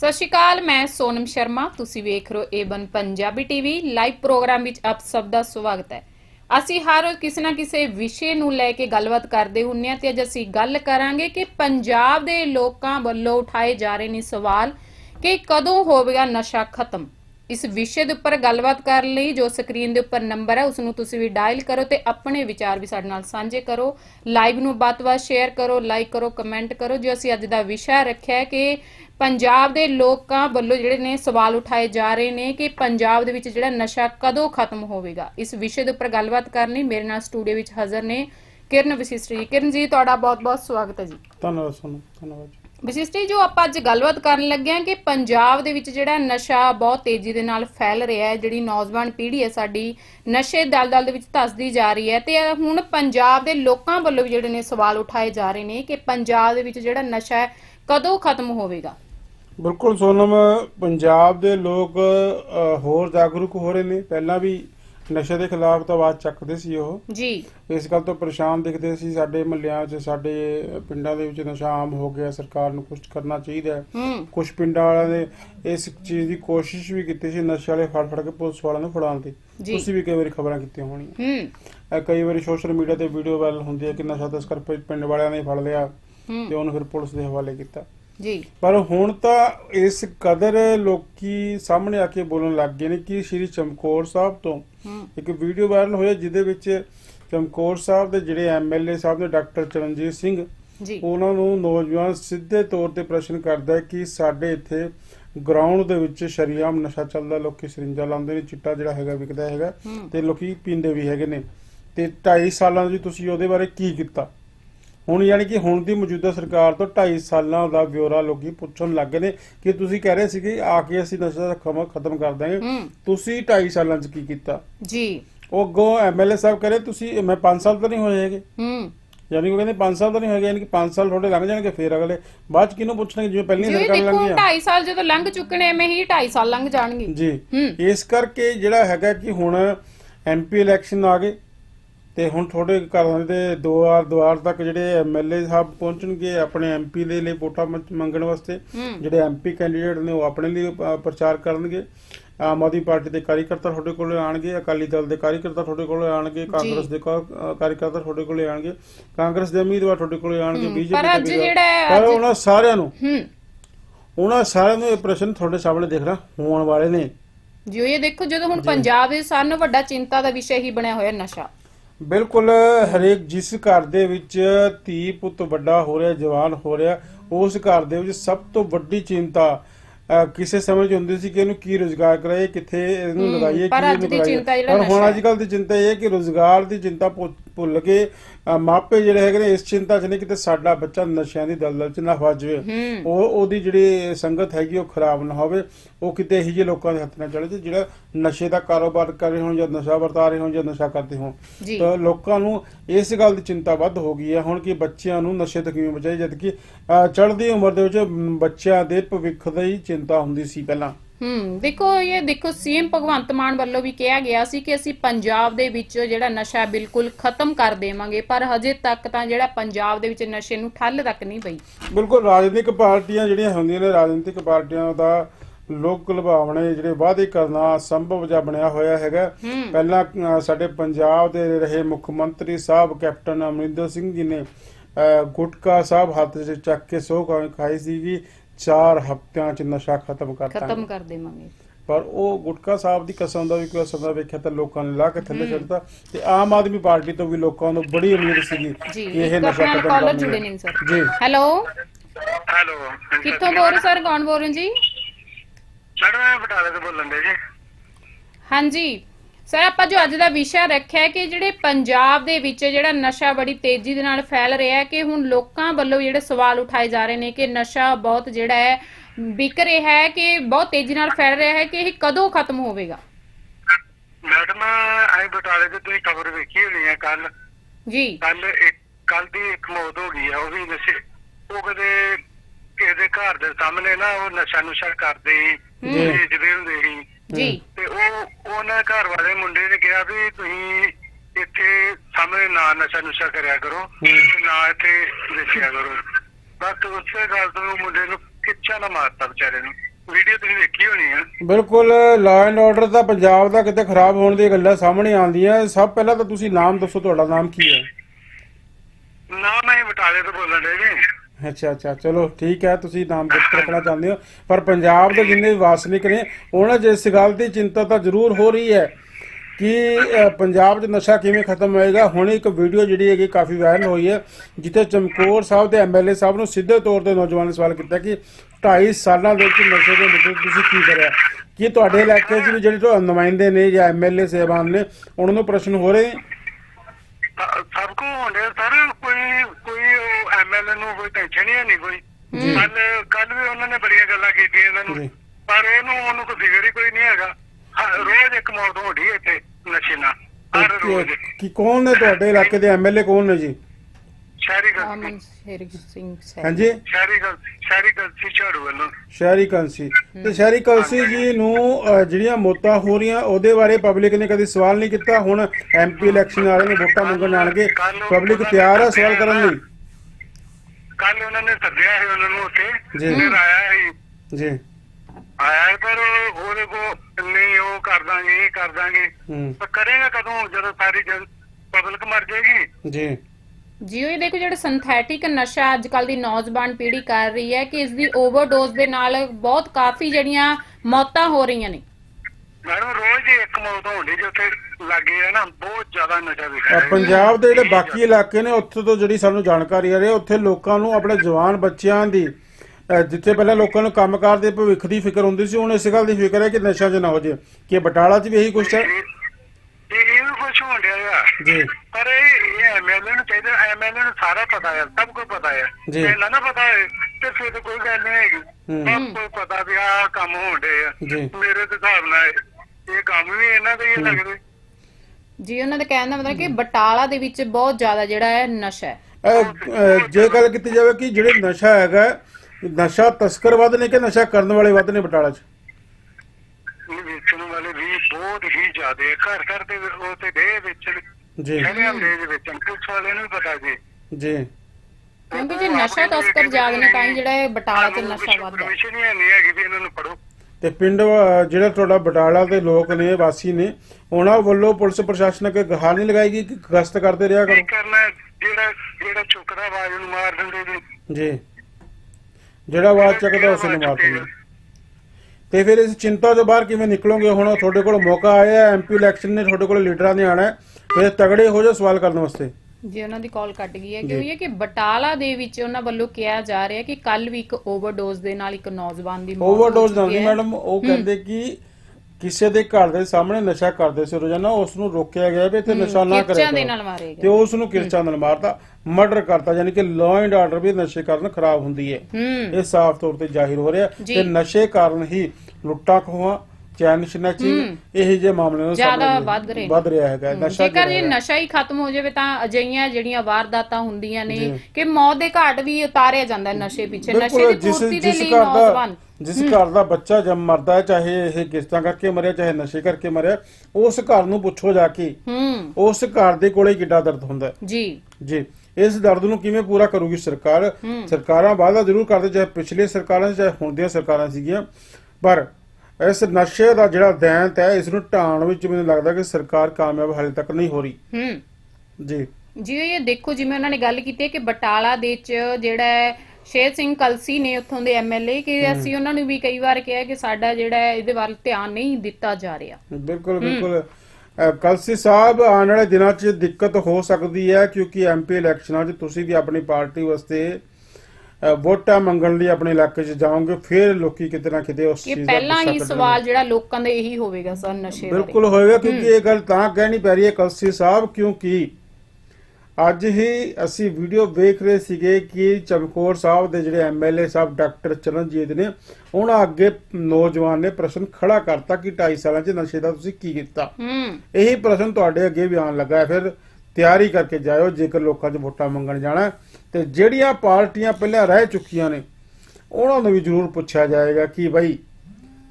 ਸਤਿ ਸ਼੍ਰੀ ਅਕਾਲ, ਮੈਂ ਸੋਨਮ ਸ਼ਰਮਾ। ਤੁਸੀਂ ਵੇਖ ਰਹੇ ਹੋ ਏਬਨ ਪੰਜਾਬੀ ਟੀਵੀ ਲਾਈਵ ਪ੍ਰੋਗਰਾਮ ਵਿੱਚ ਆਪ ਸਭ ਦਾ ਸਵਾਗਤ ਹੈ। ਅਸੀਂ ਹਰ ਕਿਸੇ ਨਾ ਕਿਸੇ ਵਿਸ਼ੇ ਨੂੰ ਲੈ ਕੇ ਗੱਲਬਾਤ ਕਰਦੇ ਹੁੰਨੇ ਆ ਤੇ ਅੱਜ ਅਸੀਂ ਗੱਲ ਕਰਾਂਗੇ ਕਿ ਪੰਜਾਬ ਦੇ ਲੋਕਾਂ ਵੱਲੋਂ ਉਠਾਏ ਜਾ ਰਹੇ ਨੇ ਸਵਾਲ ਕਿ ਕਦੋਂ ਹੋਵੇਗਾ ਨਸ਼ਾ ਖਤਮ। ਇਸ ਵਿਸ਼ੇ ਦੇ ਉੱਪਰ ਗੱਲਬਾਤ ਕਰਨ ਲਈ ਜੋ ਸਕਰੀਨ ਦੇ ਉੱਪਰ ਨੰਬਰ ਹੈ ਉਸ ਨੂੰ ਤੁਸੀਂ ਵੀ ਡਾਇਲ ਕਰੋ ਤੇ ਆਪਣੇ ਵਿਚਾਰ ਵੀ ਸਾਡੇ ਨਾਲ ਸਾਂਝੇ ਕਰੋ। ਲਾਈਵ ਨੂੰ ਵੱਧ-ਵੱਧ ਸ਼ੇਅਰ ਕਰੋ ਲਾਈਕ ਕਰੋ ਕਮੈਂਟ ਕਰੋ। ਜੋ ਅਸੀਂ ਅੱਜ ਦਾ ਵਿਸ਼ਾ ਰੱਖਿਆ ਹੈ ਕਿ ਪੰਜਾਬ ਦੇ ਲੋਕਾਂ ਵੱਲੋਂ ਜਿਹੜੇ ਨੇ ਸਵਾਲ ਉਠਾਏ ਜਾ ਰਹੇ ਨੇ ਕਿ ਪੰਜਾਬ ਦੇ ਵਿੱਚ ਜਿਹੜਾ ਨਸ਼ਾ ਕਦੋਂ ਖਤਮ ਹੋਵੇਗਾ? ਇਸ ਵਿਸ਼ੇ ਦੇ ਉੱਪਰ ਗੱਲਬਾਤ ਕਰਨ ਲਈ ਮੇਰੇ ਨਾਲ ਸਟੂਡੀਓ ਵਿੱਚ ਹਾਜ਼ਰ ਨੇ ਕਿਰਨ ਵਸਿਸ਼ਟ ਜੀ। ਕਿਰਨ ਜੀ ਤੁਹਾਡਾ ਬਹੁਤ-ਬਹੁਤ ਸਵਾਗਤ ਹੈ ਜੀ। ਧੰਨਵਾਦ ਸੋਨੂੰ ਧੰਨਵਾਦ। ਵਿਸ਼ਿਸ਼ਟ ਜੀ ਜੋ ਆਪਾਂ ਅੱਜ ਗੱਲਬਾਤ ਕਰਨ ਲੱਗੇ ਹਾਂ ਕਿ ਪੰਜਾਬ ਦੇ ਵਿੱਚ ਜਿਹੜਾ ਨਸ਼ਾ ਬਹੁਤ ਤੇਜ਼ੀ ਦੇ ਨਾਲ ਫੈਲ ਰਿਹਾ ਹੈ ਜਿਹੜੀ ਨੌਜਵਾਨ ਪੀੜ੍ਹੀ ਹੈ ਸਾਡੀ ਨਸ਼ੇ ਦਲਦਲ ਦੇ ਵਿੱਚ ਧੱਸਦੀ ਜਾ ਰਹੀ ਹੈ ਤੇ ਹੁਣ ਪੰਜਾਬ ਦੇ ਲੋਕਾਂ ਵੱਲੋਂ ਵੀ ਜਿਹੜੇ ਨੇ ਸਵਾਲ ਉਠਾਏ ਜਾ ਰਹੇ ਨੇ ਕਿ ਪੰਜਾਬ ਦੇ ਵਿੱਚ ਜਿਹੜਾ ਨਸ਼ਾ ਹੈ ਕਦੋਂ ਖਤਮ ਹੋਵੇਗਾ? ਬਿਲਕੁਲ ਸੋਨਮ ਪੰਜਾਬ ਦੇ ਲੋਕ ਹੋਰ ਜਾਗਰੂਕ ਹੋ ਰਹੇ ਨੇ। ਪਹਿਲਾਂ ਵੀ ਨਸ਼ੇ ਦੇ ਖਿਲਾਫ ਤਾਂ ਆਵਾਜ਼ ਚੱਕਦੇ ਸੀ ਉਹ। ਜੀ। ਇਸ ਗੱਲ ਤੋਂ ਪਰੇਸ਼ਾਨ ਦਿਖਦੇ ਸੀ ਸਾਡੇ ਮਹੱਲਿਆਂ 'ਚ ਸਾਡੇ ਪਿੰਡਾਂ ਦੇ ਵਿੱਚ ਨਸ਼ਾ ਆਮ ਹੋ ਗਿਆ ਸਰਕਾਰ ਨੂੰ ਕੁਝ ਕਰਨਾ ਚਾਹੀਦਾ ਹੈ। ਕੁਝ ਪਿੰਡਾਂ ਵਾਲਿਆਂ ਨੇ ਇਸ ਚੀਜ਼ ਦੀ ਕੋਸ਼ਿਸ਼ ਵੀ ਕੀਤੀ ਸੀ ਨਸ਼ੇ ਵਾਲੇ ਫੜ ਫੜ ਕੇ ਪੁਲਿਸ ਵਾਲਿਆਂ ਨੂੰ ਫੜਾਉਣ ਦੀ। ਤੁਸੀਂ ਵੀ ਕਈ ਵਾਰੀ ਖਬਰਾਂ ਕੀਤੀਆਂ ਹੋਣੀਆਂ। ਹੂੰ। ਇਹ ਕਈ ਵਾਰੀ ਸੋਸ਼ਲ ਮੀਡੀਆ ਤੇ ਵੀਡੀਓ ਵਾਇਰਲ ਹੁੰਦੀ ਹੈ ਕਿ ਨਸ਼ਾ ਤਸਕਰ ਪਿੰਡ ਵਾਲਿਆਂ ਨੇ ਫੜ ਲਿਆ ਤੇ ਉਹਨੂੰ ਫਿਰ ਪੁਲਿਸ ਦੇ ਹਵਾਲੇ ਕੀਤਾ। ਜੀ। ਪਰ ਹੁਣ ਤਾਂ ਇਸ ਕਦਰ ਲੋਕੀ ਸਾਹਮਣੇ ਆ ਕੇ ਬੋਲਣ ਲੱਗ ਗਏ ਨੇ ਕਿ ਸ਼੍ਰੀ ਚਮਕੌਰ ਸਾਹਿਬ ਤੋਂ ਇੱਕ ਵੀਡੀਓ ਵਾਇਰਲ ਹੋਇਆ ਜਿਹਦੇ ਵਿੱਚ ਚਮਕੌਰ ਸਾਹਿਬ ਦੇ ਜਿਹੜੇ ਐਮਐਲਏ ਸਾਹਿਬ ਨੇ ਡਾਕਟਰ ਚਰਨਜੀਤ ਸਿੰਘ ਜੀ। ਉਹਨਾਂ ਨੂੰ ਨੌਜਵਾਨ ਸਿੱਧੇ ਤੌਰ ਤੇ ਪ੍ਰਸ਼ਨ ਕਰਦਾ ਹੈ ਕਿ ਸਾਡੇ ਇੱਥੇ ਗਰਾਊਂਡ ਦੇ ਵਿੱਚ ਸ਼ਰੀਆਮ ਨਸ਼ਾ ਚੱਲਦਾ ਲੋਕੀ ਸਰਿੰਜਾ ਲਾਉਂਦੇ ਨੇ ਚਿੱਟਾ ਜਿਹੜਾ ਹੈਗਾ ਵਿਕਦਾ ਹੈਗਾ ਤੇ ਲੋਕੀ ਪੀਂਦੇ ਵੀ ਹੈਗੇ ਨੇ। ਤੇ 2.5 ਸਾਲਾਂ ਦੀ ਤੁਸੀਂ ਉਹਦੇ ਬਾਰੇ ਕੀ ਕੀਤਾ? ਹੁਣ ਯਾਨੀ ਕਿ ਹੁਣ ਦੀ ਮੌਜੂਦਾ ਸਰਕਾਰ ਤੋਂ 2.5 ਸਾਲਾਂ ਦਾ ਵਿਉਰਾ ਲੋਕੀ ਪੁੱਛਣ ਲੱਗ ਗਏ ਨੇ ਕਿ ਤੁਸੀਂ ਕਹਿ ਰਹੇ ਸੀ ਕਿ ਆ ਕੇ ਅਸੀਂ ਨਸ਼ਾ ਖਮ- ਖਤਮ ਕਰ ਦਾਂਗੇ ਤੁਸੀਂ 2.5 ਸਾਲਾਂ 'ਚ ਕੀ ਕੀਤਾ? ਜੀ। ਉਹ ਅੱਗੋਂ ਐਮਐਲਏ ਸਾਹਿਬ ਕਰੇ ਤੁਸੀਂ ਮੈਂ 5 ਸਾਲ ਤਾਂ ਨਹੀਂ ਹੋਏ ਹੈਗੇ। ਹੂੰ। ਯਾਨੀ ਉਹ ਕਹਿੰਦੇ 5 ਸਾਲ ਤਾਂ ਨਹੀਂ ਹੋਏਗੇ ਯਾਨੀ ਕਿ 5 ਸਾਲ ਤੁਹਾਡੇ ਲੰਘ ਜਾਣਗੇ ਫੇਰ ਅਗਲੇ। ਬਾਅਦ 'ਚ ਕਿਹਨੂੰ ਪੁੱਛਣਗੇ ਜਿਵੇਂ ਪਹਿਲੀਆਂ ਜੀ ਸਰਕਾਰਾਂ ਦੇਖੋ ਲੰਘੀਆਂ। 2.5 ਸਾਲ ਜਦੋਂ ਲੰਘ ਚੁੱਕੇ ਨੇ ਐਵੇਂ ਹੀ 2.5 ਸਾਲ ਲੰਘ ਜਾਣਗੇ। ਜੀ। ਇਸ ਕਰਕੇ ਜਿਹੜਾ ਹੈਗਾ ਕਿ ਹੁਣ ਐਮਪੀ ਇਲੈਕਸ਼ਨ ਆ ਗਏ ਤੇ ਹੁਣ ਤੁਹਾਡੇ ਘਰਾਂ ਦੇ ਦੁਆਰ ਦੁਆਰ ਤੱਕ ਜਿਹੜੇ ਐਮਐਲਏ ਸਾਹਿਬ ਪਹੁੰਚਣਗੇ ਆਪਣੇ ਐਮਪੀ ਦੇ ਲਈ ਵੋਟਾਂ ਮੰਗ- ਮੰਗਣ ਵਾਸਤੇ ਜਿਹੜੇ ਐਮਪੀ ਕੈਂਡੀਡੇਟ ਨੇ ਉਹ ਆਪਣੇ ਲਈ ਪ੍ਰਚਾਰ ਕਰਨਗੇ। ਆਮ ਆਦਮੀ ਪਾਰਟੀ ਦੇ ਕਾਰਜਕਰਤਾ ਤੁਹਾਡੇ ਕੋਲ ਆਣਗੇ ਅਕਾਲੀ ਦਲ ਦੇ ਕਾਰਜਕਰਤਾ ਤੁਹਾਡੇ ਕੋਲ ਆਣਗੇ ਕਾਂਗਰਸ ਦੇ ਕਾਰਜਕਰਤਾ ਤੁਹਾਡੇ ਕੋਲ ਆਣਗੇ। ਕਾਂਗਰਸ ਦੇ ਉਮੀਦਵਾਰ ਤੁਹਾਡੇ ਕੋਲ ਆਣਗੇ ਬੀਜੇਪੀ ਪਰ ਉਹਨਾਂ ਸਾਰਿਆਂ ਨੂੰ ਹੂੰ। ਉਹਨਾਂ ਸਾਰਿਆਂ ਨੂੰ ਇਹ ਪ੍ਰਸ਼ਨ ਤੁਹਾਡੇ ਸਾਹਮਣੇ ਦੇਖਣਾ ਹੋਣ ਵਾਲੇ ਨੇ। ਜਿਉ ਇਹ ਦੇਖੋ ਜਦੋਂ ਹੁਣ ਪੰਜਾਬ ਦੇ ਸਾਰਿਆਂ ਵੱਡਾ ਚਿੰਤਾ ਦਾ ਵਿਸ਼ਾ ਹੀ ਬਣਿਆ ਹੋਇਆ ਨਸ਼ਾ। ਬਿਲਕੁਲ ਹਰੇਕ ਜਿਸ ਘਰ ਦੇ ਵਿੱਚ ਧੀ ਪੁੱਤ ਵੱਡਾ ਹੋ ਰਿਹਾ ਜਵਾਨ ਹੋ ਰਿਹਾ ਉਸ ਘਰ ਦੇ ਵਿੱਚ ਸਭ ਤੋਂ ਵੱਡੀ ਚਿੰਤਾ ਕਿਸੇ ਸਮੇਂ 'ਚ ਹੁੰਦੀ ਸੀ ਕਿ ਇਹਨੂੰ ਕੀ ਰੋਜ਼ਗਾਰ ਕਰਾਈਏ ਕਿੱਥੇ ਇਹਨੂੰ ਲਗਾਈਏ ਕੀ ਇਹਨੂੰ ਜਿਹੜਾ ਪਰ ਹੁਣ ਅੱਜ ਕੱਲ ਦੀ ਚਿੰਤਾ ਇਹ ਹੈ ਕਿ ਰੋਜ਼ਗਾਰ ਦੀ ਚਿੰਤਾ ਭੁੱਲ ਕੇ ਮਾਪੇ ਜਿਹੜੇ ਹੈਗੇ ਨੇ ਇਸ ਚਿੰਤਾ 'ਚ ਨੇ ਕਿਤੇ ਸਾਡਾ ਬੱਚਾ ਨਸ਼ਿਆਂ ਦੀ ਦਲਦਲ 'ਚ ਨਾ ਫਸ ਜਾਵੇ ਉਹ ਉਹਦੀ ਜਿਹੜੀ ਸੰਗਤ ਹੈਗੀ ਉਹ ਖਰਾਬ ਨਾ ਹੋਵੇ। ਉਹ ਕਿਤੇ ਇਹੋ ਜਿਹੇ ਲੋਕਾਂ ਦੇ ਹੱਥ ਨਾ ਜਾਏ ਜਿਹੜਾ ਨਸ਼ੇ ਦਾ ਕਾਰੋਬਾਰ ਕਰ ਰਹੇ ਹੋਣ ਜਾਂ ਨਸ਼ਾ ਵਰਤਾ ਰਹੇ ਹੋਣ ਜਾਂ ਨਸ਼ਾ ਕਰਦੇ ਹੋਣ ਜੀ। ਤਾਂ ਲੋਕਾਂ ਨੂੰ ਇਸ ਗੱਲ ਦੀ ਚਿੰਤਾ ਵੱਧ ਹੋ ਗਈ ਹੈ ਹੁਣ ਕਿ ਬੱਚਿਆਂ ਨੂੰ ਨਸ਼ੇ ਤੋਂ ਕਿਵੇਂ ਬਚਾਈ ਜਦ ਕਿ ਅਹ, ਚੜ੍ਹਦੀ ਉਮਰ ਦੇ ਵਿੱਚ ਮ, ਬੱਚਿਆਂ ਦੇ ਭਵਿੱਖ ਦੀ ਚਿੰਤਾ ਹੁੰਦੀ ਸੀ ਪਹਿਲਾਂ। ਹੂੰ ਦੇਖੋ ਇਹ ਦੇਖੋ ਸੀਐਮ ਭਗਵੰਤ ਮਾਨ ਵੱਲੋਂ ਵੀ ਕਿਹਾ ਗਿਆ ਸੀ ਕਿ ਅਸੀਂ ਪੰਜਾਬ ਦੇ ਵਿੱਚ ਜਿਹੜਾ ਨਸ਼ਾ ਬਿਲਕੁਲ ਖਤਮ ਕਰ ਦੇਵਾਂਗੇ ਪਰ ਹਜੇ ਤੱਕ ਤਾਂ ਜਿਹੜਾ ਪੰਜਾਬ ਦੇ ਵਿੱਚ ਨਸ਼ੇ ਨੂੰ ਠੱਲ ਤੱਕ ਨਹੀਂ ਪਈ। ਬਿਲਕੁਲ ਰਾਜਨੀਤਿਕ ਪਾਰਟੀਆਂ ਜਿਹੜੀਆਂ ਹੁੰਦੀਆਂ ਨੇ ਰਾਜਨੀਤਿਕ ਪਾਰਟੀਆਂ ਦਾ ਲੋਕ ਲੁਭਾਵਣੇ ਜਿਹੜੇ ਵਾਅਦੇ ਕਰਨਾ ਸੰਭਵ ਜਿਹਾ ਬਣਿਆ ਹੋਇਆ ਹੈਗਾ। ਪਹਿਲਾਂ ਸਾਡੇ ਪੰਜਾਬ ਦੇ ਰਹੇ ਮੁੱਖ ਮੰਤਰੀ ਸਾਹਿਬ ਕੈਪਟਨ ਅਮਰਿੰਦਰ ਸਿੰਘ ਜੀ ਨੇ ਗੁਟਕਾ ਸਾਹਿਬ ਹੱਥ 'ਚ ਚੱਕ ਕੇ ਸੌ ਖਾਈ ਸੀਗੀ। 4 ਹਫ਼ਤਿਆਂ 'ਚ ਨਸ਼ਾ ਖਤਮ ਕਰਤਾ ਖਤਮ ਕਰ ਦੇਵਾਂਗੇ। ਪਰ ਉਹ ਗੁਟਕਾ ਸਾਹਿਬ ਦੀ ਕਸਮ ਦਾ ਵੀ ਕੋਈ ਅਸਰ ਨਾ ਵੇਖਿਆ ਤਾਂ ਲੋਕਾਂ ਨੇ ਲਾ ਕੇ ਥੱਲੇ ਛੱਡਤਾ ਤੇ ਆਮ ਆਦਮੀ ਪਾਰਟੀ ਤੋਂ ਵੀ ਲੋਕਾਂ ਨੂੰ ਬੜੀ ਉਮੀਦ ਸੀਗੀ ਕਿ ਇਹ ਨਸ਼ਾ ਖਤਮ ਨੇ ਸਰ। ਜੀ। ਹੈਲੋ? ਹੈਲੋ ਕਿੱਥੋਂ ਬੋਲ ਰਹੇ ਸਰ? ਕੌਣ ਬੋਲ ਰਹੇ ਜੀ? ਮੈਡਮ ਮੈਂ ਬਟਾਲੇ ਤੋਂ ਬੋਲਣ ਦੇ ਜੀ। ਹਾਂਜੀ। ਸਰ ਆਪਾਂ ਜੋ ਅੱਜ ਦਾ ਵਿਸ਼ਾ ਰੱਖਿਆ ਹੈ ਕਿ ਜਿਹੜੇ ਪੰਜਾਬ ਦੇ ਵਿੱਚ ਜਿਹੜਾ ਨਸ਼ਾ ਬੜੀ ਤੇਜ਼ੀ ਦੇ ਨਾਲ ਫੈਲ ਰਿਹਾ ਹੈ ਕਿ ਹੁਣ ਲੋਕਾਂ ਵੱਲੋਂ ਜਿਹੜੇ ਸਵਾਲ ਉਠਾਏ ਜਾ ਰਹੇ ਨੇ ਕਿ ਨਸ਼ਾ ਬਹੁਤ ਜਿਹੜਾ ਹੈ ਵਿਕ ਰਿਹਾ ਹੈ ਕਿ ਬਹੁਤ ਤੇਜ਼ੀ ਨਾਲ ਫੈਲ ਰਿਹਾ ਹੈ ਕਿ ਇਹ ਕਦੋਂ ਖਤਮ ਹੋਵੇਗਾ? ਮੈਡਮ ਆਈ ਬਟਾਲੇ ਤੇ ਤੁਸੀਂ ਖਬਰ ਵੇਖੀ ਹੋਣੀ ਹੈ ਕੱਲ ਜੀ। ਕੱਲ ਇੱਕ ਕੱਲ ਦੀ ਇੱਕ ਮੌਤ ਹੋ ਗਈ ਹੈ ਉਹ ਵੀ ਨਸ਼ੇ ਉਹ ਕਦੇ ਕਿਸੇ ਦੇ ਘਰ ਦੇ ਸਾਹਮਣੇ ਨਾ ਉਹ ਨਸ਼ਾ ਨੁਸ਼ਾ ਕਰਦੇ ਸੀ ਹੁੰਦੇ ਸੀ। ਜੀ। ਤੇ ਉਹ ਉਹਨਾਂ ਘਰ ਵਾਲੇ ਮੁੰਡੇ ਨੇ ਕਿਹਾ ਵੀ ਤੁਸੀਂ ਇੱਥੇ ਸਾਹਮਣੇ ਨਾ ਨਸ਼ਾ ਨੁਸ਼ਾ ਕਰਿਆ ਕਰੋ ਤੇ ਨਾ ਇੱਥੇ ਵੇਚਿਆ ਕਰੋ। ਬਸ ਉਸੇ ਗੱਲ ਤੋਂ ਉਹ ਮੁੰਡੇ ਨੂੰ ਕਿੱਚਾ ਨਾ ਮਾਰਤਾ ਵਿਚਾਰੇ ਨੂੰ। ਵੀਡੀਓ ਤੁਸੀਂ ਵੇਖੀ ਹੋਣੀ ਆ। ਬਿਲਕੁਲ ਲਾਅ ਐਂਡ ਆਰਡਰ ਤਾਂ ਪੰਜਾਬ ਦਾ ਕਿਤੇ ਖਰਾਬ ਹੋਣ ਦੀਆਂ ਗੱਲਾਂ ਸਾਹਮਣੇ ਆਉਂਦੀਆਂ। ਸਭ ਪਹਿਲਾਂ ਤਾਂ ਤੁਸੀਂ ਨਾਮ ਦੱਸੋ ਤੁਹਾਡਾ ਨਾਮ ਕੀ ਹੈ? ਨਾ ਮੈਂ ਬਟਾਲੇ ਤੋਂ ਬੋਲਣ ਦੇ ਜੀ ਅੱਛਾ ਅੱਛਾ। ਚਲੋ, ਠੀਕ ਹੈ, ਤੁਸੀਂ ਨਾਮ ਗੁਪਤ ਰੱਖਣਾ ਚਾਹੁੰਦੇ ਹੋ। ਪਰ ਪੰਜਾਬ ਦੇ ਜਿੰਨੇ ਵੀ ਨੇ ਉਹਨਾਂ 'ਚ ਇਸ ਗੱਲ ਦੀ ਚਿੰਤਾ ਤਾਂ ਜ਼ਰੂਰ ਹੋ ਰਹੀ ਹੈ ਕਿ ਪੰਜਾਬ 'ਚ ਨਸ਼ਾ ਕਿਵੇਂ ਖਤਮ ਹੋਏਗਾ। ਹੁਣ ਇੱਕ ਵੀਡੀਓ ਜਿਹੜੀ ਹੈਗੀ ਕਾਫੀ ਵਾਇਰਲ ਹੋਈ ਹੈ, ਜਿੱਥੇ ਚਮਕੌਰ ਸਾਹਿਬ ਦੇ ਐਮਐਲਏ ਸਾਹਿਬ ਨੂੰ ਸਿੱਧੇ ਤੌਰ ਤੇ ਨੌਜਵਾਨ ਨੇ ਸਵਾਲ ਕੀਤਾ ਕਿ 2.5 ਸਾਲਾਂ ਦੇ ਵਿੱਚ ਨਸ਼ੇ ਦੇ ਮੁੱਦੇ ਤੁਸੀਂ ਕੀ ਕਰਿਆ? ਕੀ ਤੁਹਾਡੇ ਇਲਾਕੇ 'ਚ ਵੀ ਜਿਹੜੇ ਨੁਮਾਇੰਦੇ ਨੇ ਜਾਂ ਐਮਐਲਏ ਸਹਿਬਾਨ ਨੇ, ਉਹਨਾਂ ਨੂੰ ਪ੍ਰਸ਼ਨ ਹੋ ਰਹੇ ਸਭ ਕੋ ਹੁੰਦੇ ਸਰ। ਐਮਐਲਏ ਨੂੰ ਕੋਈ ਟੈਨਸ਼ਨ ਹੀ ਨਹੀਂ ਕੋਈ। ਕੱਲ ਕੱਲ ਵੀ ਉਹਨਾਂ ਨੇ ਬੜੀਆਂ ਗੱਲਾਂ ਕੀਤੀਆਂ ਇਹਨਾਂ। ਨੂੰ। ਪਰ ਉਹਨੂੰ ਉਹਨੂੰ ਕੋਈ ਫਿਕਰ ਹੀ ਕੋਈ ਨਹੀਂ ਹੈਗਾ। ਰੋਜ਼ ਇੱਕ ਮੌਤ ਹੋਣੀ ਇੱਥੇ ਨਸ਼ੇ ਨਾਲ। ਹਰ ਰੋਜ਼। ਕਿ- ਕਿ ਕੌਣ ਨੇ ਤੁਹਾਡੇ ਇਲਾਕੇ ਦੇ ਐਮਐਲਏ ਕੌਣ ਨੇ ਜੀ? ਸ਼ਹਿਰੀ ਸੈਣੀ ਹਾਂਜੀ। ਸ਼ਹਿਰੀ ਗੱਲ ਸ਼ਹਿਰੀ ਗੱਲ ਸੀ ਝਾੜੂ ਵੱਲੋਂ। ਸ਼ਹਿਰੀ ਕਲਸੀ ਤੇ ਸ਼ਹਿਰੀ ਕਲਸੀ ਜੀ ਨੂੰ ਜਿਹੜੀਆਂ ਮੌਤਾਂ ਹੋ ਰਹੀਆਂ ਉਹਦੇ ਬਾਰੇ ਪਬਲਿਕ ਨੇ ਕਦੀ ਸਵਾਲ ਨਹੀਂ ਕੀਤਾ। ਹੁਣ ਐਮਪੀ ਇਲੈਕਸ਼ਨ ਆ ਰਹੇ ਨੇ ਵੋਟਾਂ ਮੰਗਣ ਆਣਗੇ ਪਬਲਿਕ ਤਿਆਰ ਹੈ ਸਵਾਲ ਕਰਨ ਲਈ। ਕੱਲ ਉਹਨਾਂ ਨੇ ਸੱਦਿਆ ਸੀ ਉਹਨਾਂ ਨੂੰ ਉੱਥੇ ਜੀ। ਫਿਰ ਆਇਆ ਸੀ। ਜੀ। ਆਇਆ ਪਰ ਉਹ- ਉਹਦੇ ਕੋ ਨਹੀਂ ਉਹ ਕਰ ਦਾਂਗੇ ਇਹ ਕਰ ਦਾਂਗੇ। ਪਰ ਕਰੇਗਾ ਕਦੋਂ? ਜਦੋਂ ਸਾਰੀ ਜਨ ਪਬਲਿਕ ਮਰ ਜਾਏਗੀ ਜੀ। ਜੀ ਇਹ ਦੇਖੋ ਜਿਹੜਾ ਸਿੰਥੈਟਿਕ ਨਸ਼ਾ ਅੱਜ ਕੱਲ ਦੀ ਨੌਜਵਾਨ ਪੀੜ੍ਹੀ ਕਰ ਰਹੀ ਹੈ ਕਿ ਇਸ ਦੀ ਓਵਰਡੋਜ਼ ਦੇ ਨਾਲ ਬਹੁਤ ਕਾਫੀ ਜਿਹੜੀਆਂ ਮੌਤਾਂ ਹੋ ਰਹੀਆਂ ਨੇ। ਮੈਡਮ ਰੋਜ਼ ਦੀ ਇੱਕ ਮੌਤ ਹੁੰਦੀ ਜੇ ਉੱਥੇ ਲੱਗੇ ਆ ਨਾ ਬਹੁਤ ਜ਼ਿਆਦਾ ਨਸ਼ਾ ਵਿਕ ਅ, ਪੰਜਾਬ ਦੇ ਜਿਹੜੇ ਬਾਕੀ ਇਲਾਕੇ ਨੇ ਉੱਥੇ ਤੋਂ ਜਿਹੜੀ ਸਾਨੂੰ ਜਾਣਕਾਰੀ ਆ ਰਹੀ ਹੈ ਉੱਥੇ ਲੋਕਾਂ ਨੂੰ ਆਪਣੇ ਜਵਾਨ ਬੱਚਿਆਂ ਦੀ ਜਿੱਥੇ ਪਹਿਲਾਂ ਲੋਕਾਂ ਨੂੰ ਕੰਮਕਾਰ ਦੇ ਭਵਿੱਖ ਦੀ ਫਿਕਰ ਹੁੰਦੀ ਸੀ ਹੁਣ ਇਸ ਗੱਲ ਦੀ ਫਿਕਰ ਹੈ ਕਿ ਨਸ਼ਾ 'ਚ ਨਾ ਹੋ ਜੇ ਕਿ ਬਟਾਲਾ 'ਚ ਵੀ ਇਹੀ ਕੁਛ ਹੈ? ਇਹ ਇਹ ਵੀ ਕੁਝ ਹੋਣ ਡਿਆ ਆ। ਜੀ। ਪਰ ਇਹ ਐਮਐਲਏ ਨੂੰ ਚਾਹੀਦਾ ਐਮਐਲਏ ਨੂੰ ਸਾਰਾ ਪਤਾ ਹੈ ਸਭ ਕੁਝ ਪਤਾ ਹੈ ਜੀ। ਜੇ ਨਾ ਪਤਾ ਹੈ ਤੇ ਫਿਰ ਤਾਂ ਕੋਈ ਗੱਲ ਨਹੀਂ ਹੈਗੀ। ਹੂੰ। ਸਭ ਕੋਈ ਪਤਾ ਵੀ ਆਹ ਕੰਮ ਹੋਣ ਡੇ ਆ। ਜੀ। ਮੇਰੇ ਤੇ ਹਿਸਾਬ ਨਾਲ ਇਹ ਕੰਮ ਵੀ ਇਹਨਾਂ ਦੇ ਹੀ। ਲੱਗਦੇ। ਜੀ ਉਹਨਾਂ ਦਾ ਕਹਿਣ ਦਾ ਮਤਲਬ ਕਿ ਬਟਾਲਾ ਦੇ ਵਿੱਚ ਬਹੁਤ ਜ਼ਿਆਦਾ ਜਿਹੜਾ ਹੈ ਨਸ਼ਾ ਹੈ। ਜੇ ਗੱਲ ਕੀਤੀ ਜਾਵੇ ਕਿ ਜਿਹੜੇ ਨਸ਼ਾ ਹੈਗਾ ਨਸ਼ਾ ਤਸਕਰ ਵੱਧ ਨੇ ਕਿ ਨਸ਼ਾ ਕਰਨ ਵਾਲੇ ਵੱਧ ਨੇ ਬਟਾਲਾ 'ਚ? ਇਹ ਵੇਚਣ ਵਾਲੇ ਵੀ ਬਹੁਤ ਹੀ ਜ਼ਿਆਦੇ ਘਰ ਘਰ ਦੇ ਉਹ ਤੇ ਦੇ ਵੇਚਣ ਜੀ। ਸ਼ਹਿਰਾਂ ਦੇ ਦੇ ਵੇਚਣ ਪੁਲਿਸ ਵਾਲਿਆਂ ਨੂੰ ਵੀ ਪਤਾ ਜੀ ਜੀ। ਕਿਉਂਕਿ ਜੇ ਨਸ਼ਾ ਤਸਕਰ ਨੇ ਤਾਂ ਹੀ ਜਿਹੜਾ ਇਹ ਬਟਾਲਾ 'ਚ ਨਸ਼ਾ ਵੱਧਦਾ ਹੈ। ਪਰਮਿਸ਼ਨ ਹੀ ਨਹੀਂ ਹੈਗੀ ਵੀ ਇਹਨਾਂ ਨੂੰ ਪੜੋ ਤੇ ਪਿੰਡ ਜਿਹੜਾ ਤੁਹਾਡਾ ਬਟਾਲਾ ਦੇ ਲੋਕ ਨੇ ਵਾਸੀ ਨੇ ਉਹਨਾਂ ਵੱਲੋਂ ਪੁਲਿਸ ਪ੍ਰਸ਼ਾਸਨ ਅੱਗੇ ਗਹਾਰ ਨਹੀਂ ਲਗਾਏਗੀ ਕਿ ਗਸ਼ਤ ਕਰਦੇ ਰਿਹਾ ਕਰੋ? ਕਰਨਾ ਜਿਹੜਾ ਜਿਹੜਾ ਚੁੱਕਦਾ ਆਵਾਜ਼ ਨੂੰ ਮਾਰ ਦਿੰਦੇ ਜੀ ਜੀ। ਜਿਹੜਾ ਆਵਾਜ਼ ਚੱਕਦਾ ਉਸ ਨੂੰ ਮਾਰ ਦਿੰਦੇ ਤੇ ਫਿਰ ਇਸ ਚਿੰਤਾ ਤੋਂ ਬਾਹਰ ਕਿਵੇਂ ਨਿਕਲੋਗੇ? ਹੁਣ ਤੁਹਾਡੇ ਕੋਲ ਮੌਕਾ ਆਇਆ ਐਮਪੀ ਇਲੈਕਸ਼ਨ ਨੇ ਤੁਹਾਡੇ ਕੋਲ ਲੀਡਰਾਂ ਨੇ ਆਣਾ ਫਿਰ ਤਗੜੇ ਹੋ ਜਾ ਸਵਾਲ ਕਰਨ ਵਾਸਤੇ। ਜੀ ਉਹਨਾਂ ਦੀ ਕਾਲ ਕੱਟ ਗਈ ਹੈ ਕਿ ਜੀ। ਉਹ ਇਹ ਕਿ ਬਟਾਲਾ ਦੇ ਵਿੱਚ ਉਹਨਾਂ ਵੱਲੋਂ ਕਿਹਾ ਜਾ ਰਿਹਾ ਕਿ ਕੱਲ ਵੀ ਇੱਕ ਓਵਰਡੋਜ਼ ਦੇ ਨਾਲ ਇੱਕ ਨੌਜਵਾਨ ਦੀ ਮੌਤ ਓਵਰਡੋਜ਼ ਚੁੱਕੀ ਨਹੀਂ। ਮੈਡਮ ਉਹ ਕਹਿੰਦੇ ਕਿ ਕਿਸੇ ਦੇ ਘਰ ਦੇ ਸਾਹਮਣੇ ਨਸ਼ਾ ਕਰਦੇ ਸੀ ਰੋਜ਼ਾਨਾ ਉਸ ਨੂੰ ਰੋਕਿਆ ਗਿਆ ਵੀ ਇੱਥੇ ਨਸ਼ਾ ਨਾ ਕਰਿਆ ਕਿਰਚਾਂ ਦੇ ਕਰੋ। ਨਾਲ ਮਾਰੇ ਤੇ ਉਸ ਨੂੰ ਕਿਰਚਾਂ ਨਾਲ ਮਾਰਤਾ ਮਰਡਰ ਕਰਤਾ ਯਾਨੀ ਕਿ ਲਾਅ ਐਂਡ ਆਰਡਰ ਵੀ ਨਸ਼ੇ ਕਾਰਨ ਖਰਾਬ ਹੁੰਦੀ ਹੈ ਇਹ ਸਾਫ਼ ਤੌਰ ਤੇ ਜ਼ਾਹਿਰ ਹੋ ਰਿਹਾ। ਕਿ ਨਸ਼ੇ ਕਾਰਨ ਹੀ ਲੁੱਟਾਂ ਖੋਹਾਂ ਚੈਨ ਸਨੈਚਿੰਗ ਇਹ ਜਿਹੇ ਮਾਮਲੇ ਨੂੰ ਜ਼ਿਆਦਾ ਵੱਧ ਰਹੇ ਨੇ। ਵੱਧ ਰਿਹਾ ਹੈਗਾ ਨਸ਼ਾ ਜੇਕਰ ਜੇ ਜਿਹੜਾ ਹੈ। ਨਸ਼ਾ ਹੀ ਖਤਮ ਹੋ ਜਾਵੇ ਤਾਂ ਅਜਿਹੀਆਂ ਜਿਹੜੀਆਂ ਵਾਰਦਾਤਾਂ ਹੁੰਦੀਆਂ ਨੇ ਕਿ ਮੌਤ ਦੇ ਘਾਟ ਵੀ ਉਤਾਰਿਆ ਜਾਂਦਾ ਹੈ ਨਸ਼ੇ ਪਿੱਛੇ। ਨਸ਼ੇ ਦੀ ਪੂਰਤੀ ਦੇ ਲਈ ਨੌਜਵਾਨ। ਜਿਸ ਘਰ ਦਾ ਬੱਚਾ ਜਦ ਮਰਦਾ ਹੈ ਚਾਹੇ ਇਹ ਕਿਸ਼ਤਾਂ ਕਰਕੇ ਮਰਿਆ ਚਾਹੇ ਨਸ਼ੇ ਕਰਕੇ ਮਰਿਆ ਉਸ ਘਰ ਨੂੰ ਪੁੱਛੋ ਜਾ ਕੇ। ਹੂੰ। ਉਸ ਘਰ ਦੇ ਕੋਲੇ ਕਿੱਡਾ ਦਰਦ ਹੁੰਦਾ ਜੀ। ਜੀ। ਇਸ ਦਰਦ ਨੂੰ ਕਿਵੇਂ ਪੂਰਾ ਕਰੂਗੀ ਸਰਕਾਰ? ਸਰਕਾਰਾਂ ਵਾਅਦਾ ਜ਼ਰੂਰ ਕਰਦੇ ਚਾਹੇ ਪਿਛਲੇ ਸਰਕਾਰਾਂ ਚਾਹੇ ਹੁਣ ਦੀਆਂ ਸਰਕਾਰਾਂ ਸੀਗੀਆਂ ਪਰ ਇਸ ਨਸ਼ੇ ਦਾ ਜਿਹੜਾ ਦੈਂਤ ਹੈ ਇਸ ਨੂੰ ਢਾਣ ਵਿੱਚ ਮੈਨੂੰ ਲੱਗਦਾ ਕਿ ਸਰਕਾਰ ਕਾਮਯਾਬ ਹਾਲੇ ਤੱਕ ਨਹੀਂ ਹੋ ਰਹੀ। ਹੂੰ। ਜੀ। ਜੀ ਇਹ ਦੇਖੋ ਜਿਵੇਂ ਉਹਨਾਂ ਨੇ ਗੱਲ ਕੀਤੀ ਹੈ ਕਿ ਬਟਾਲਾ ਦੇ ਵਿੱਚ ਜਿਹੜਾ ਹੈ ਸ਼ੇਰ ਸਿੰਘ ਕਲਸੀ ਨੇ ਉੱਥੋਂ ਦੇ ਐਮਐਲਏ ਕਿ ਅਸੀਂ ਉਹਨਾਂ ਨੂੰ ਵੀ ਕਈ ਵਾਰ ਕਿਹਾ ਕਿ ਸਾਡਾ ਜਿਹੜਾ ਹੈ ਇਹਦੇ ਵੱਲ ਧਿਆਨ ਨਹੀਂ ਦਿੱਤਾ ਜਾ ਰਿਹਾ। ਬਿਲਕੁਲ ਬਿਲਕੁਲ। ਕਲਸੀ ਸਾਹਿਬ ਆਉਣ ਵਾਲੇ ਦਿਨਾਂ 'ਚ ਦਿੱਕਤ ਹੋ ਸਕਦੀ ਹੈ ਕਿਉਂਕਿ ਐਮਪੀ ਇਲੈਕਸ਼ਨਾਂ 'ਚ ਤੁਸੀਂ ਵੀ ਆਪਣੀ ਪਾਰਟੀ ਵਾਸਤੇ ਵੋਟਾਂ ਮੰਗਣ ਲਈ ਆਪਣੇ ਇਲਾਕੇ 'ਚ ਜਾਓਗੇ ਫਿਰ ਲੋਕੀ ਕਿਤੇ ਨਾ ਕਿਤੇ ਉਸ ਚੀਜ਼ ਦਾ ਪਹਿਲਾਂ ਗੁੱਸਾ ਹੀ ਕੱਢਣਗੇ। ਸਵਾਲ ਜਿਹੜਾ ਲੋਕਾਂ ਦਾ ਇਹੀ ਹੋਵੇਗਾ ਸਰ ਨਸ਼ੇ ਬਾਰੇ ਬਿਲਕੁਲ ਹੋਏਗਾ ਕਿਉਂਕਿ ਇਹ ਗੱਲ ਤਾਂ ਕਹਿਣੀ ਪੈ ਰਹੀ ਹੈ ਕਲਸੀ ਸਾਹਿਬ ਕਿਉਂਕਿ ਅੱਜ ਹੀ ਅਸੀਂ ਵੀਡੀਓ ਵੇਖ ਰਹੇ ਸੀਗੇ ਕਿ ਚਮਕੌਰ ਸਾਹਿਬ ਦੇ ਜਿਹੜੇ ਐਮਐਲਏ ਸਾਹਿਬ ਡਾਕਟਰ ਚਰਨਜੀਤ ਨੇ ਉਹਨਾਂ ਅੱਗੇ ਨੌਜਵਾਨ ਨੇ ਪ੍ਰਸ਼ਨ ਖੜਾ ਕਰਤਾ ਕਿ 2.5 ਸਾਲਾਂ 'ਚ ਨਸ਼ੇ ਦਾ ਤੁਸੀਂ ਕੀ ਕੀਤਾ ਹੂੰ ਇਹੀ ਪ੍ਰਸ਼ਨ ਤੁਹਾਡੇ ਅੱਗੇ ਵੀ ਆਉਣ ਲੱਗਾ ਹੈ ਫਿਰ ਤਿਆਰੀ ਕਰਕੇ ਜਾਇਓ ਜੇਕਰ ਲੋਕਾਂ 'ਚ ਵੋਟਾਂ ਮੰਗਣ ਜਾਣਾ ਹੈ। ਤੇ ਜਿਹੜੀਆਂ ਪਾਰਟੀਆਂ ਪਹਿਲਾਂ ਰਹਿ ਚੁੱਕੀਆਂ ਨੇ ਉਹਨਾਂ ਨੂੰ ਵੀ ਜ਼ਰੂਰ ਪੁੱਛਿਆ ਜਾਏਗਾ ਕਿ ਭਾਈ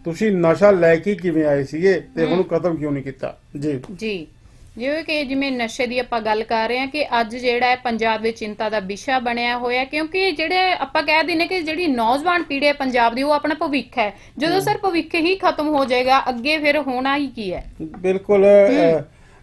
ਤੁਸੀਂ ਨਸ਼ਾ ਲੈ ਕੇ ਕਿਵੇਂ ਆਏ ਸੀਗੇ ਤੇ ਹੁਣ ਖਤਮ ਕਿਉਂ ਨਹੀਂ ਕੀਤਾ? ਜੀ। ਜੀ। ਜਿਵੇਂ ਕਿ ਜਿਵੇਂ ਨਸ਼ੇ ਦੀ ਆਪਾਂ ਗੱਲ ਕਰ ਰਹੇ ਹਾਂ ਕਿ ਅੱਜ ਜਿਹੜਾ ਹੈ ਪੰਜਾਬ ਵਿੱਚ ਚਿੰਤਾ ਦਾ ਵਿਸ਼ਾ ਬਣਿਆ ਹੋਇਆ ਕਿਉਂਕਿ ਜਿਹੜੇ ਆਪਾਂ ਕਹਿ ਦਿੰਨੇ ਕਿ ਜਿਹੜੀ ਨੌਜਵਾਨ ਪੀੜ੍ਹੀ ਹੈ ਪੰਜਾਬ ਦੀ ਉਹ ਆਪਣਾ ਭਵਿੱਖ ਹੈ। ਜਦੋਂ ਸਰ ਭਵਿੱਖ ਹੀ ਖਤਮ ਹੋ ਜਾਏਗਾ ਅੱਗੇ ਫਿਰ ਹੋਣਾ ਹੀ ਕੀ ਹੈ? ਬਿਲਕੁਲ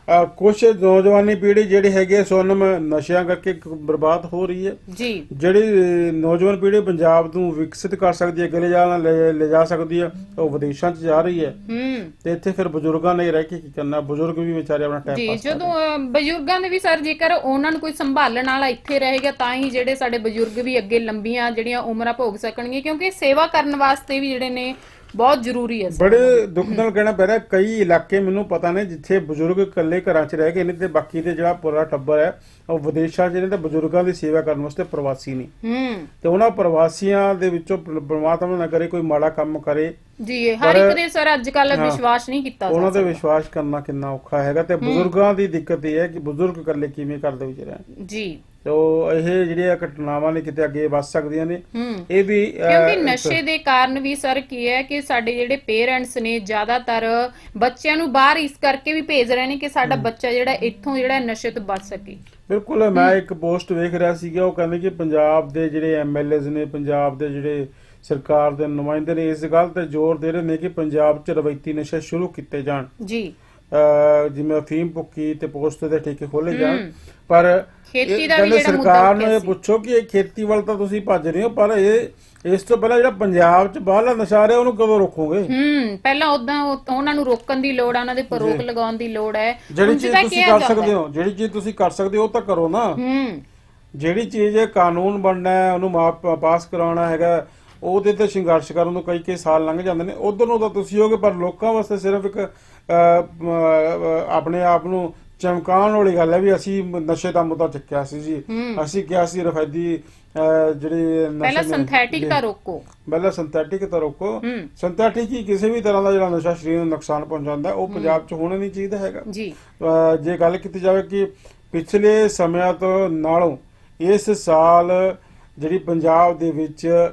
ਕੁਝ ਨੌਜਵਾਨੀ ਪੀੜ੍ਹੀ ਜਿਹੜੀ ਹੈਗੀ ਸੋਨਮ ਨਸ਼ਿਆਂ ਕਰਕੇ ਬਰਬਾਦ ਹੋ ਰਹੀ ਹੈ। ਜੀ। ਜਿਹੜੀ ਨੌਜਵਾਨ ਪੀੜ੍ਹੀ ਪੰਜਾਬ ਨੂੰ ਵਿਕਸਿਤ ਕਰ ਸਕਦੀ ਹੈ ਅੱਗੇ ਲੈ ਜਾ ਲੈ ਜਾ ਸਕਦੀ ਹੈ ਉਹ ਵਿਦੇਸ਼ਾਂ 'ਚ ਜਾ ਰਹੀ ਹੈ। ਹੂੰ। ਤੇ ਇੱਥੇ ਫਿਰ ਬਜ਼ੁਰਗਾਂ ਨੇ ਰਹਿ ਕੇ ਕੀ ਕਰਨਾ ਬਜ਼ੁਰਗ ਵੀ ਵਿਚਾਰੇ ਆਪਣਾ ਟਾਈਮ ਜੀ ਪਾਸ ਕਰ ਜਦੋਂ ਬਜ਼ੁਰਗਾਂ ਦੇ ਵੀ ਸਰ ਜੇਕਰ ਉਹਨਾਂ ਨੂੰ ਕੋਈ ਸੰਭਾਲਣ ਵਾਲਾ ਇੱਥੇ ਰਹੇਗਾ ਤਾਂ ਹੀ ਜਿਹੜੇ ਸਾਡੇ ਬਜ਼ੁਰਗ ਵੀ ਅੱਗੇ ਲੰਬੀਆਂ ਜਿਹੜੀਆਂ ਉਮਰਾਂ ਭੋਗ ਸਕਣਗੇ ਕਿਉਂਕਿ ਸੇਵਾ ਕਰਨ ਵਾਸਤੇ ਵੀ ਜਿਹੜੇ ਨੇ ਬਹੁਤ ਜ਼ਰੂਰੀ ਹੈ। ਬੜੇ ਦੁੱਖ ਨਾਲ ਕਹਿਣਾ ਪੈ ਰਿਹਾ ਕਈ ਇਲਾਕੇ ਮੈਨੂੰ ਪਤਾ ਨੇ ਜਿੱਥੇ ਬਜ਼ੁਰਗ ਇਕੱਲੇ ਘਰਾਂ 'ਚ ਰਹਿ ਗਏ ਨੇ ਤੇ ਬਾਕੀ ਦੇ ਜਿਹੜਾ ਪੂਰਾ ਟੱਬਰ ਹੈ ਉਹ ਵਿਦੇਸ਼ਾਂ 'ਚ ਨੇ ਤੇ ਬਜ਼ੁਰਗਾਂ ਦੀ ਸੇਵਾ ਕਰਨ ਵਾਸਤੇ ਪ੍ਰਵਾਸੀ ਨੇ ਹੂੰ ਤੇ ਉਹਨਾਂ ਪ੍ਰਵਾਸੀਆਂ ਦੇ ਵਿੱਚੋਂ ਪ੍ਰ- ਪ੍ਰਮਾਤਮਾ ਨਾ ਕਰੇ ਕੋਈ ਮਾੜਾ ਕੰਮ ਕਰੇ ਜੀ ਇਹ ਹਰ ਇੱਕ ਦੇ ਸਰ ਅੱਜ ਕੱਲ। ਵਿਸ਼ਵਾਸ ਨਹੀਂ ਕੀਤਾ ਉਹਨਾਂ ਤੇ ਵਿਸ਼ਵਾਸ ਕਰਨਾ ਕਿੰਨਾ ਔਖਾ ਹੈਗਾ ਤੇ ਬਜ਼ੁਰਗਾਂ ਦੀ ਦਿੱਕਤ ਇਹ ਹੈ ਕਿ ਬਜ਼ੁਰਗ ਇਕੱਲੇ ਕਿਵੇਂ ਕਰਦੇ ਵਿਚਾਰੇ। ਜੀ ਤੇ ਇਹ ਜਿਹੜੀਆਂ ਘਟਨਾਵਾਂ ਨੇ ਕਿਤੇ ਅੱਗੇ ਵੱਧ ਸਕਦੀਆਂ ਨੇ ਇਹ ਵੀ ਕਿਉਂਕਿ ਨਸ਼ੇ ਦੇ ਕਾਰਨ ਵੀ ਸਰ ਕੀ ਹੈ ਕਿ ਸਾਡੇ ਜਿਹੜੇ ਪੇਰੈਂਟਸ ਨੇ ਜ਼ਿਆਦਾਤਰ ਬੱਚਿਆਂ ਨੂੰ ਬਾਹਰ ਇਸ ਕਰਕੇ ਵੀ ਭੇਜ ਰਹੇ ਨੇ ਕਿ ਸਾਡਾ ਬੱਚਾ ਜਿਹੜਾ ਇੱਥੋਂ ਜਿਹੜਾ ਨਸ਼ੇ ਤੋਂ ਬਚ ਸਕੇ। ਬਿਲਕੁਲ ਮੈਂ ਇੱਕ ਪੋਸਟ ਵੇਖ ਰਿਹਾ ਸੀਗਾ ਉਹ ਕਹਿੰਦੇ ਕਿ ਪੰਜਾਬ ਦੇ ਜਿਹੜੇ ਐਮਐਲਏਜ਼ ਨੇ ਪੰਜਾਬ ਦੇ ਜਿਹੜੇ ਸਰਕਾਰ ਦੇ ਨੁਮਾਇੰਦੇ ਨੇ ਇਸ ਗੱਲ ਤੇ ਜ਼ੋਰ ਦੇ ਰਹੇ ਨੇ ਕਿ ਪੰਜਾਬ 'ਚ ਰਵਾਇਤੀ ਨਸ਼ੇ ਸ਼ੁਰੂ ਕੀਤੇ ਜਾਣ। ਜੀ। ਜਿਵੇਂ ਅਫੀਮ ਭੁੱਕੀ ਤੇ ਪੋਸਟ ਦੇ ਠੇਕੇ ਖੋਲੇ ਜਾਣ। ਪਰ ਖੇਤੀ ਦਾ ਵੀ ਜਿਹੜਾ ਮੁੱਦਾ ਸਰਕਾਰ ਨੂੰ ਇਹ। ਪੁੱਛੋ ਕਿ ਇਹ ਖੇਤੀ ਵੱਲ ਤਾਂ ਤੁਸੀਂ ਭੱਜ ਰਹੇ ਹੋ ਪਰ ਇਹ ਇਸ ਤੋਂ ਪਹਿਲਾਂ ਜਿਹੜਾ ਪੰਜਾਬ 'ਚ ਬਾਹਰਲਾ ਨਸ਼ਾ ਰਿਹਾ ਉਹਨੂੰ ਕਦੋਂ ਰੋਕੋਗੇ? ਹੂੰ ਪਹਿਲਾਂ ਉਦਾਂ ਉਹਨਾਂ ਨੂੰ ਰੋਕਣ ਦੀ ਲੋੜ ਆ ਉਹਨਾਂ ਦੇ ਪਰ ਰੋਕ ਲਗਾਉਣ ਦੀ ਲੋੜ ਹੈ। ਜਿਹੜੀ ਚੀਜ਼ ਤੁਸੀਂ ਕਰ ਸਕਦੇ ਹੋ। ਜਿਹੜੀ ਚੀਜ਼ ਤੁਸੀਂ ਕਰ ਸਕਦੇ ਹੋ ਉਹ ਤਾਂ ਕਰੋ ਨਾ। ਹੂੰ। ਜਿਹੜੀ ਚੀਜ਼ ਇਹ ਕਾਨੂੰਨ ਬਣਨਾ ਹੈ ਉਹਨੂੰ ਮਾਪ ਪਾਸ ਕਰਾਉਣਾ ਹੈਗਾ ਉਹਦੇ ਤੇ ਸੰਘਰਸ਼ ਕਰਨ ਨੂੰ ਕਈ ਕਈ ਸਾਲ ਲੰਘ ਜਾਂਦੇ ਨੇ। ਉਧਰ ਨੂੰ ਤਾਂ ਤੁਸੀਂ ਹੋਗੇ ਪਰ ਲੋਕਾਂ ਵਾਸਤੇ ਸਿਰਫ ਇੱਕ ਆਪਣੇ ਆਪ ਨੂੰ ਚਮਕਾਉਣ ਵਾਲੀ ਗੱਲ ਹੈ ਵੀ ਅਸੀਂ ਨਸ਼ੇ ਦਾ ਮੁੱਦਾ ਚੱਕਿਆ ਸੀ ਜੀ। ਅਸੀਂ ਕਿਹਾ ਸੀ ਰਫੈਦੀ ਅਹ, ਜਿਹੜੇ ਨਸ਼ੇ ਪਹਿਲਾਂ ਸਿੰਥੈਟਿਕ ਤਾਂ ਰੋਕੋ। ਪਹਿਲਾਂ ਸਿੰਥੈਟਿਕ ਤਾਂ ਰੋਕੋ। ਸਿੰਥੈਟਿਕ ਹੀ ਕਿਸੇ ਵੀ ਤਰ੍ਹਾਂ ਦਾ ਜਿਹੜਾ ਨਸ਼ਾ ਸਰੀਰ ਨੂੰ ਨੁਕਸਾਨ ਪਹੁੰਚਾਉਂਦਾ ਉਹ ਪੰਜਾਬ 'ਚ ਹੋਣਾ ਨਹੀਂ ਚਾਹੀਦਾ ਹੈਗਾ। ਜੀ। ਜੇ ਗੱਲ ਕੀਤੀ ਜਾਵੇ ਕਿ ਪਿਛਲੇ ਸਮਿਆਂ ਤੋਂ ਨਾਲੋਂ ਇਸ ਸਾਲ ਜਿਹੜੀ ਪੰਜਾਬ ਦੇ ਵਿੱਚ